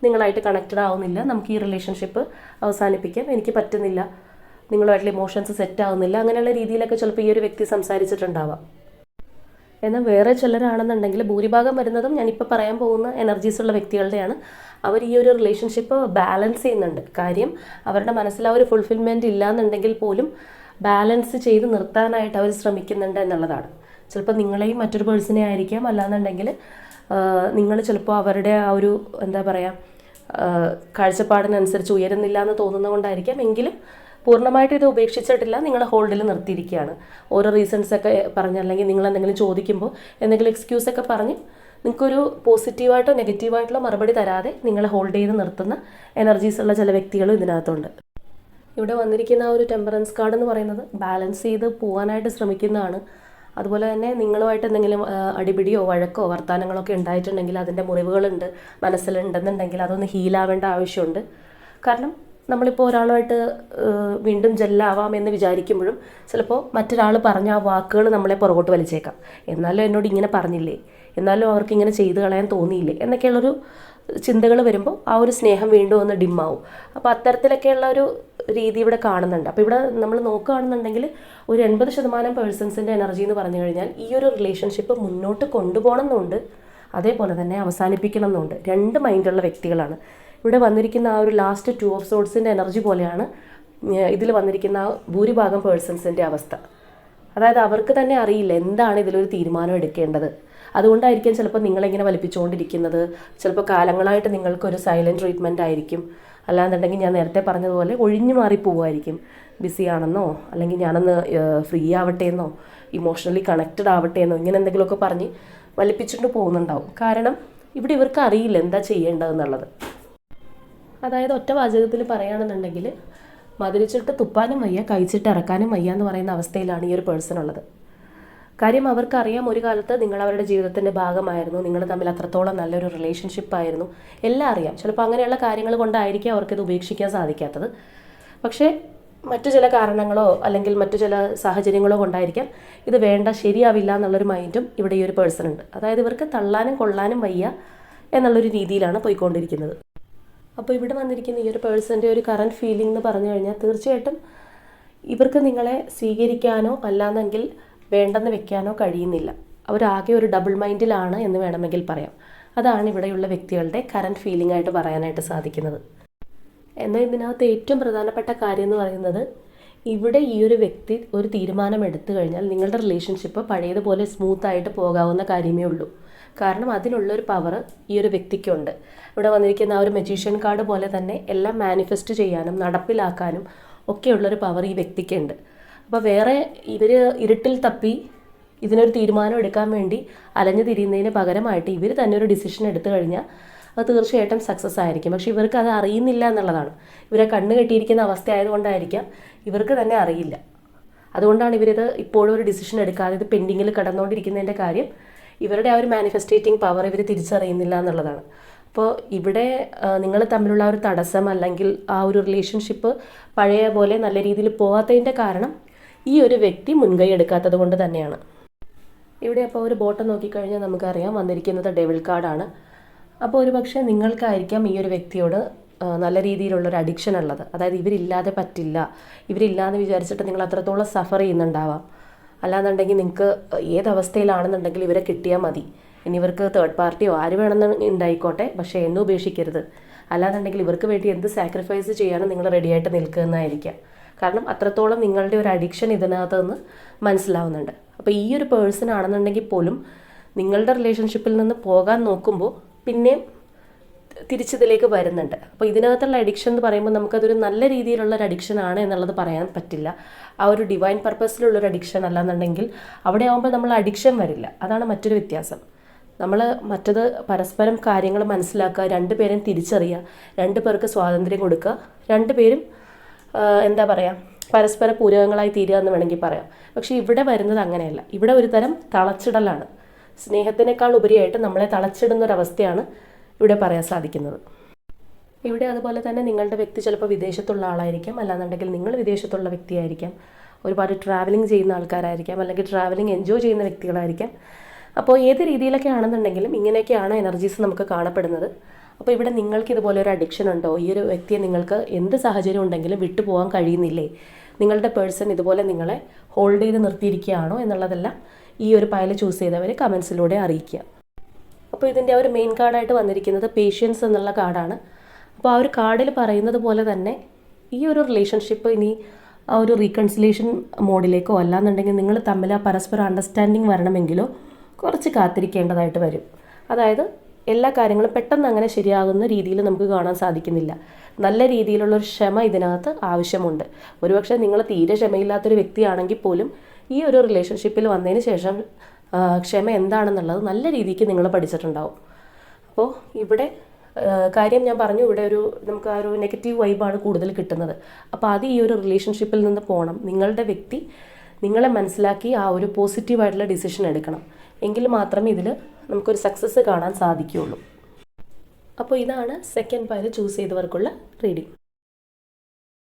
നിങ്ങളായിട്ട് കണക്റ്റഡ് ആവുന്നില്ല. നമുക്ക് ഈ റിലേഷൻഷിപ്പ് അവസാനിപ്പിക്കാം എനിക്ക് പറ്റുന്നില്ല. നിങ്ങളുമായിട്ടുള്ള ഇമോഷൻസ് സെറ്റ് ആവുന്നില്ല. അങ്ങനെയുള്ള രീതിയിലൊക്കെ ചിലപ്പോൾ ഈ ഒരു വ്യക്തി സംസാരിച്ചിട്ടുണ്ടാവാം. എന്നാൽ വേറെ ചിലരാണെന്നുണ്ടെങ്കിൽ ഭൂരിഭാഗം വരുന്നതും ഞാനിപ്പോൾ പറയാൻ പോകുന്ന എനർജീസ് ഉള്ള വ്യക്തികളുടെയാണ്. അവർ ഈ ഒരു റിലേഷൻഷിപ്പ് ബാലൻസ് ചെയ്യുന്നുണ്ട്. കാര്യം അവരുടെ മനസ്സിൽ ആ ഒരു ഫുൾഫിൽമെന്റ് ഇല്ലാന്നുണ്ടെങ്കിൽ പോലും ബാലൻസ് ചെയ്ത് നിർത്താനായിട്ട് അവർ ശ്രമിക്കുന്നുണ്ട് എന്നുള്ളതാണ്. ചിലപ്പോൾ നിങ്ങളെയും മറ്റൊരു പേഴ്സണെ ആയിരിക്കാം. അല്ലാന്നുണ്ടെങ്കിൽ നിങ്ങൾ ചിലപ്പോൾ അവരുടെ ആ ഒരു എന്താ പറയുക കാഴ്ചപ്പാടിനനുസരിച്ച് ഉയരുന്നില്ല എന്ന് തോന്നുന്നത് കൊണ്ടായിരിക്കാം എങ്കിലും പൂർണമായിട്ട് ഇത് ഉപേക്ഷിച്ചിട്ടില്ല. നിങ്ങൾ ഹോൾഡിൽ നിർത്തിയിരിക്കുകയാണ്. ഓരോ റീസൺസ് ഒക്കെ പറഞ്ഞ് അല്ലെങ്കിൽ നിങ്ങൾ എന്തെങ്കിലും ചോദിക്കുമ്പോൾ എന്തെങ്കിലും എക്സ്ക്യൂസ് ഒക്കെ പറഞ്ഞ് നിങ്ങൾക്കൊരു പോസിറ്റീവായിട്ടോ നെഗറ്റീവായിട്ടുള്ള മറുപടി തരാതെ നിങ്ങളെ ഹോൾഡ് ചെയ്ത് നിർത്തുന്ന എനർജീസ് ഉള്ള ചില വ്യക്തികളും ഇതിനകത്തുണ്ട്. ഇവിടെ വന്നിരിക്കുന്ന ആ ഒരു ടെമ്പറൻസ് കാർഡ് എന്ന് പറയുന്നത് ബാലൻസ് ചെയ്ത് പോകാനായിട്ട് ശ്രമിക്കുന്നതാണ്. അതുപോലെ തന്നെ നിങ്ങളുമായിട്ട് എന്തെങ്കിലും അടിപിടിയോ വഴക്കോ വർത്തമാനങ്ങളൊക്കെ ഉണ്ടായിട്ടുണ്ടെങ്കിൽ അതിന്റെ മുറിവുകളുണ്ട് മനസ്സിലുണ്ടെന്നുണ്ടെങ്കിൽ അതൊന്ന് ഹീലാവേണ്ട ആവശ്യമുണ്ട്. കാരണം നമ്മളിപ്പോൾ ഒരാളുമായിട്ട് വീണ്ടും ജെല്ലാവാം എന്ന് വിചാരിക്കുമ്പോഴും ചിലപ്പോൾ മറ്റൊരാൾ പറഞ്ഞ ആ വാക്കുകൾ നമ്മളെ പുറകോട്ട് വലിച്ചേക്കാം. എന്നാലും എന്നോട് ഇങ്ങനെ പറഞ്ഞില്ലേ? എന്നാലും അവർക്ക് ഇങ്ങനെ ചെയ്തു കളയാൻ തോന്നിയില്ലേ? എന്നൊക്കെയുള്ളൊരു ചിന്തകൾ വരുമ്പോൾ ആ ഒരു സ്നേഹം വീണ്ടും ഒന്ന് ഡിമ്മാവും. അപ്പോൾ അത്തരത്തിലൊക്കെയുള്ള ഒരു രീതി ഇവിടെ കാണുന്നുണ്ട്. അപ്പോൾ ഇവിടെ നമ്മൾ നോക്കുകയാണെന്നുണ്ടെങ്കിൽ ഒരു എൺപത് ശതമാനം പേഴ്സൺസിന്റെ എനർജി എന്ന് പറഞ്ഞു കഴിഞ്ഞാൽ ഈ ഒരു റിലേഷൻഷിപ്പ് മുന്നോട്ട് കൊണ്ടുപോകണം എന്നുണ്ട് അതേപോലെ തന്നെ അവസാനിപ്പിക്കണം എന്നുണ്ട് രണ്ട് മൈൻഡുള്ള വ്യക്തികളാണ്. ഇവിടെ വന്നിരിക്കുന്ന ആ ഒരു ലാസ്റ്റ് ടു ഓഫ് സോഡ്സിന്റെ എനർജി പോലെയാണ് ഇതിൽ വന്നിരിക്കുന്ന ഭൂരിഭാഗം പേഴ്സൺസിന്റെ അവസ്ഥ. അതായത് അവർക്ക് തന്നെ അറിയില്ല എന്താണ് ഇതിലൊരു തീരുമാനം എടുക്കേണ്ടത്. അതുകൊണ്ടായിരിക്കും ചിലപ്പോൾ നിങ്ങളിങ്ങനെ വലിപ്പിച്ചുകൊണ്ടിരിക്കുന്നത്. ചിലപ്പോൾ കാലങ്ങളായിട്ട് നിങ്ങൾക്കൊരു സൈലന്റ് ട്രീറ്റ്മെന്റ് ആയിരിക്കും. അല്ലാന്നുണ്ടെങ്കിൽ ഞാൻ നേരത്തെ പറഞ്ഞതുപോലെ ഒഴിഞ്ഞു മാറി പോവുമായിരിക്കും. ബിസി ആണെന്നോ അല്ലെങ്കിൽ ഞാനൊന്ന് ഫ്രീ ആവട്ടെ എന്നോ ഇമോഷണലി കണക്റ്റഡ് ആവട്ടെ എന്നോ ഇങ്ങനെ എന്തെങ്കിലുമൊക്കെ പറഞ്ഞ് വലിപ്പിച്ചിട്ട് പോകുന്നുണ്ടാവും. കാരണം ഇവിടെ ഇവർക്ക് അറിയില്ല എന്താ ചെയ്യേണ്ടതെന്നുള്ളത്. അതായത് ഒറ്റ വാചകത്തിൽ പറയുകയാണെന്നുണ്ടെങ്കിൽ മതിരിച്ചിട്ട് തുപ്പാനും വയ്യ കഴിച്ചിട്ട് ഇറക്കാനും വയ്യ എന്ന് പറയുന്ന അവസ്ഥയിലാണ് ഈ ഒരു പേഴ്സൺ ഉള്ളത്. കാര്യം അവർക്കറിയാം ഒരു കാലത്ത് നിങ്ങൾ അവരുടെ ജീവിതത്തിന്റെ ഭാഗമായിരുന്നു നിങ്ങൾ തമ്മിൽ അത്രത്തോളം നല്ലൊരു റിലേഷൻഷിപ്പ് ആയിരുന്നു. എല്ലാം അറിയാം. ചിലപ്പോൾ അങ്ങനെയുള്ള കാര്യങ്ങൾ കൊണ്ടായിരിക്കും അവർക്കിത് ഉപേക്ഷിക്കാൻ സാധിക്കാത്തത്. പക്ഷേ മറ്റു ചില കാരണങ്ങളോ അല്ലെങ്കിൽ മറ്റു ചില സാഹചര്യങ്ങളോ കൊണ്ടായിരിക്കാം ഇത് വേണ്ട ശരിയാവില്ല എന്നുള്ളൊരു മൈൻഡും ഇവിടെ ഈ ഒരു പേഴ്സൺ ഉണ്ട്. അതായത് ഇവർക്ക് തള്ളാനും കൊള്ളാനും വയ്യ എന്നുള്ളൊരു രീതിയിലാണ് പോയിക്കൊണ്ടിരിക്കുന്നത്. അപ്പോൾ ഇവിടെ വന്നിരിക്കുന്ന ഈ ഒരു പേഴ്സന്റെ ഒരു കറന്റ് ഫീലിംഗ് എന്ന് പറഞ്ഞു കഴിഞ്ഞാൽ തീർച്ചയായിട്ടും ഇവർക്ക് നിങ്ങളെ സ്വീകരിക്കാനോ അല്ലാന്നെങ്കിൽ വേണ്ടെന്ന് വെക്കാനോ കഴിയുന്നില്ല. അവരാകെ ഒരു ഡബിൾ മൈൻഡിലാണ് എന്ന് വേണമെങ്കിൽ പറയാം. അതാണ് ഇവിടെയുള്ള വ്യക്തികളുടെ കറന്റ് ഫീലിംഗ് ആയിട്ട് പറയാനായിട്ട് സാധിക്കുന്നത്. എന്നാൽ ഇതിനകത്ത് ഏറ്റവും പ്രധാനപ്പെട്ട കാര്യം എന്ന് പറയുന്നത് ഇവിടെ ഈ ഒരു വ്യക്തി ഒരു തീരുമാനം എടുത്തു കഴിഞ്ഞാൽ നിങ്ങളുടെ റിലേഷൻഷിപ്പ് പഴയതുപോലെ സ്മൂത്ത് ആയിട്ട് പോകാവുന്ന കാര്യമേ ഉള്ളൂ. കാരണം അതിനുള്ളൊരു പവർ ഈ ഒരു വ്യക്തിക്കുണ്ട്. ഇവിടെ വന്നിരിക്കുന്ന ആ ഒരു മെജീഷ്യൻ കാർഡ് പോലെ തന്നെ എല്ലാം മാനിഫെസ്റ്റ് ചെയ്യാനും നടപ്പിലാക്കാനും ഒക്കെയുള്ളൊരു പവർ ഈ വ്യക്തിക്കുണ്ട്. അപ്പോൾ വേറെ ഇവർ ഇരുട്ടിൽ തപ്പി ഇതിനൊരു തീരുമാനം എടുക്കാൻ വേണ്ടി അലഞ്ഞു തിരിയുന്നതിന് പകരമായിട്ട് ഇവർ തന്നെ ഒരു ഡിസിഷൻ എടുത്തു കഴിഞ്ഞാൽ അത് തീർച്ചയായിട്ടും സക്സസ് ആയിരിക്കും. പക്ഷേ ഇവർക്ക് അത് അറിയുന്നില്ല എന്നുള്ളതാണ്. ഇവരെ കണ്ണ് കെട്ടിയിരിക്കുന്ന അവസ്ഥ ആയതുകൊണ്ടായിരിക്കാം ഇവർക്ക് തന്നെ അറിയില്ല. അതുകൊണ്ടാണ് ഇവരിത് ഇപ്പോഴും ഒരു ഡിസിഷൻ എടുക്കാതെ ഇത് പെൻഡിങ്ങിൽ കടന്നുകൊണ്ടിരിക്കുന്നതിന്റെ കാര്യം ഇവരുടെ ആ ഒരു മാനിഫെസ്റ്റേറ്റിംഗ് പവർ ഇവർ തിരിച്ചറിയുന്നില്ല എന്നുള്ളതാണ്. അപ്പോൾ ഇവിടെ നിങ്ങൾ തമ്മിലുള്ള ആ ഒരു തടസ്സം അല്ലെങ്കിൽ ആ ഒരു റിലേഷൻഷിപ്പ് പഴയ പോലെ നല്ല രീതിയിൽ പോകാത്തതിന്റെ കാരണം ഈ ഒരു വ്യക്തി മുൻകൈ എടുക്കാത്തത് കൊണ്ട് തന്നെയാണ്. ഇവിടെ അപ്പോൾ ഒരു ബോട്ടം നോക്കിക്കഴിഞ്ഞാൽ നമുക്കറിയാം വന്നിരിക്കുന്നത് ഡെവിൾ കാർഡാണ്. അപ്പോൾ ഒരു പക്ഷേ നിങ്ങൾക്കായിരിക്കാം ഈ ഒരു വ്യക്തിയോട് നല്ല രീതിയിലുള്ള ഒരു അഡിക്ഷൻ ഉള്ളത്. അതായത് ഇവരില്ലാതെ പറ്റില്ല. ഇവരില്ലാന്ന് വിചാരിച്ചിട്ട് നിങ്ങൾ അത്രത്തോളം സഫർ ചെയ്യുന്നുണ്ടാവാം. അല്ലാന്നുണ്ടെങ്കിൽ നിങ്ങൾക്ക് ഏതവസ്ഥയിലാണെന്നുണ്ടെങ്കിൽ ഇവരെ കിട്ടിയാൽ മതി. ഇനി ഇവർക്ക് തേർഡ് പാർട്ടിയോ ആര് വേണമെന്ന് ഉണ്ടായിക്കോട്ടെ പക്ഷേ എന്നും ഉപേക്ഷിക്കരുത്. അല്ലാന്നുണ്ടെങ്കിൽ ഇവർക്ക് വേണ്ടി എന്ത് സാക്രിഫൈസ് ചെയ്യാനും നിങ്ങൾ റെഡിയായിട്ട് നിൽക്കുന്നതായിരിക്കാം കാരണം അത്രത്തോളം നിങ്ങളുടെ ഒരു അഡിക്ഷൻ ഇതിനകത്ത് നിന്ന് മനസ്സിലാവുന്നുണ്ട്. അപ്പോൾ ഈ ഒരു പേഴ്സൺ ആണെന്നുണ്ടെങ്കിൽ പോലും നിങ്ങളുടെ റിലേഷൻഷിപ്പിൽ നിന്ന് പോകാൻ നോക്കുമ്പോൾ പിന്നെയും തിരിച്ചതിലേക്ക് വരുന്നുണ്ട്. അപ്പോൾ ഇതിനകത്തുള്ള അഡിക്ഷൻ എന്ന് പറയുമ്പോൾ നമുക്കതൊരു നല്ല രീതിയിലുള്ള ഒരു അഡിക്ഷൻ ആണ് എന്നുള്ളത് പറയാൻ പറ്റില്ല. ആ ഒരു ഡിവൈൻ പർപ്പസിലുള്ള ഒരു അഡിക്ഷൻ അല്ലാന്നുണ്ടെങ്കിൽ അവിടെ ആകുമ്പോൾ നമ്മൾ അഡിക്ഷൻ വരില്ല. അതാണ് മറ്റൊരു വ്യത്യാസം. നമ്മൾ മറ്റത് പരസ്പരം കാര്യങ്ങൾ മനസ്സിലാക്കുക രണ്ടുപേരും തിരിച്ചറിയുക രണ്ട് പേർക്ക് സ്വാതന്ത്ര്യം കൊടുക്കുക രണ്ട് പേരും എന്താ പറയുക പരസ്പര പൂരകങ്ങളായി തീരുക എന്ന് വേണമെങ്കിൽ പറയാം. പക്ഷേ ഇവിടെ വരുന്നത് അങ്ങനെയല്ല. ഇവിടെ ഒരു തരം തളച്ചിടലാണ്. സ്നേഹത്തിനേക്കാൾ ഉപരിയായിട്ട് നമ്മളെ തളച്ചിടുന്ന ഒരവസ്ഥയാണ് ഇവിടെ പറയാൻ സാധിക്കുന്നത്. ഇവിടെ അതുപോലെ തന്നെ നിങ്ങളുടെ വ്യക്തി ചിലപ്പോൾ വിദേശത്തുള്ള ആളായിരിക്കാം. അല്ലാന്നുണ്ടെങ്കിൽ നിങ്ങൾ വിദേശത്തുള്ള വ്യക്തിയായിരിക്കാം. ഒരുപാട് ട്രാവലിംഗ് ചെയ്യുന്ന ആൾക്കാരായിരിക്കാം. അല്ലെങ്കിൽ ട്രാവലിംഗ് എൻജോയ് ചെയ്യുന്ന വ്യക്തികളായിരിക്കാം. അപ്പോൾ ഏത് രീതിയിലൊക്കെ ആണെന്നുണ്ടെങ്കിലും ഇങ്ങനെയൊക്കെയാണ് എനർജീസ് നമുക്ക് കാണപ്പെടുന്നത്. അപ്പോൾ ഇവിടെ നിങ്ങൾക്ക് ഇതുപോലെ ഒരു അഡിക്ഷൻ ഉണ്ടോ? ഈ ഒരു വ്യക്തിയെ നിങ്ങൾക്ക് എന്ത് സാഹചര്യം ഉണ്ടെങ്കിലും വിട്ടുപോകാൻ കഴിയുന്നില്ലേ? നിങ്ങളുടെ പേഴ്സൺ ഇതുപോലെ നിങ്ങളെ ഹോൾഡ് ചെയ്ത് നിർത്തിയിരിക്കുകയാണോ എന്നുള്ളതെല്ലാം ഈ ഒരു പയൽ ചൂസ് ചെയ്തവർ കമൻസിലൂടെ അറിയിക്കുക. അപ്പോൾ ഇതിന്റെ ഒരു മെയിൻ കാർഡായിട്ട് വന്നിരിക്കുന്നത് പേഷ്യൻസ് എന്നുള്ള കാർഡാണ് അപ്പോൾ ആ ഒരു കാർഡിൽ പറയുന്നത് പോലെ തന്നെ ഈ ഒരു റിലേഷൻഷിപ്പ് ഇനി ആ ഒരു റീകൺസിലേഷൻ മോഡിലേക്കോ അല്ലാന്നുണ്ടെങ്കിൽ നിങ്ങൾ തമ്മിൽ ആ പരസ്പര അണ്ടർസ്റ്റാൻഡിങ് വരണമെങ്കിലോ കുറച്ച് കാത്തിരിക്കേണ്ടതായിട്ട് വരും. അതായത് എല്ലാ കാര്യങ്ങളും പെട്ടെന്ന് അങ്ങനെ ശരിയാകുന്ന രീതിയിൽ നമുക്ക് കാണാൻ സാധിക്കുന്നില്ല. നല്ല രീതിയിലുള്ള ഒരു ക്ഷമ ഇതിനകത്ത് ആവശ്യമുണ്ട്. ഒരുപക്ഷെ നിങ്ങൾ തീരെ ക്ഷമയില്ലാത്തൊരു വ്യക്തിയാണെങ്കിൽ പോലും ഈ ഒരു റിലേഷൻഷിപ്പിൽ വന്നതിന് ശേഷം ക്ഷമ എന്താണെന്നുള്ളത് നല്ല രീതിക്ക് നിങ്ങൾ പഠിച്ചിട്ടുണ്ടാവും. അപ്പോൾ ഇവിടെ കാര്യം ഞാൻ പറഞ്ഞു ഇവിടെ ഒരു നമുക്ക് ആ ഒരു നെഗറ്റീവ് വൈബാണ് കൂടുതൽ കിട്ടുന്നത്. അപ്പോൾ അത് ഈ ഒരു റിലേഷൻഷിപ്പിൽ നിന്ന് പോകണം നിങ്ങളുടെ വ്യക്തി നിങ്ങളെ മനസ്സിലാക്കി ആ ഒരു പോസിറ്റീവായിട്ടുള്ള ഡിസിഷൻ എടുക്കണം. എങ്കിൽ മാത്രമേ ഇതിൽ നമുക്കൊരു സക്സസ് കാണാൻ സാധിക്കുകയുള്ളൂ. അപ്പോൾ ഇതാണ് സെക്കൻഡ് പയർ ചൂസ് ചെയ്തവർക്കുള്ള റീഡിംഗ്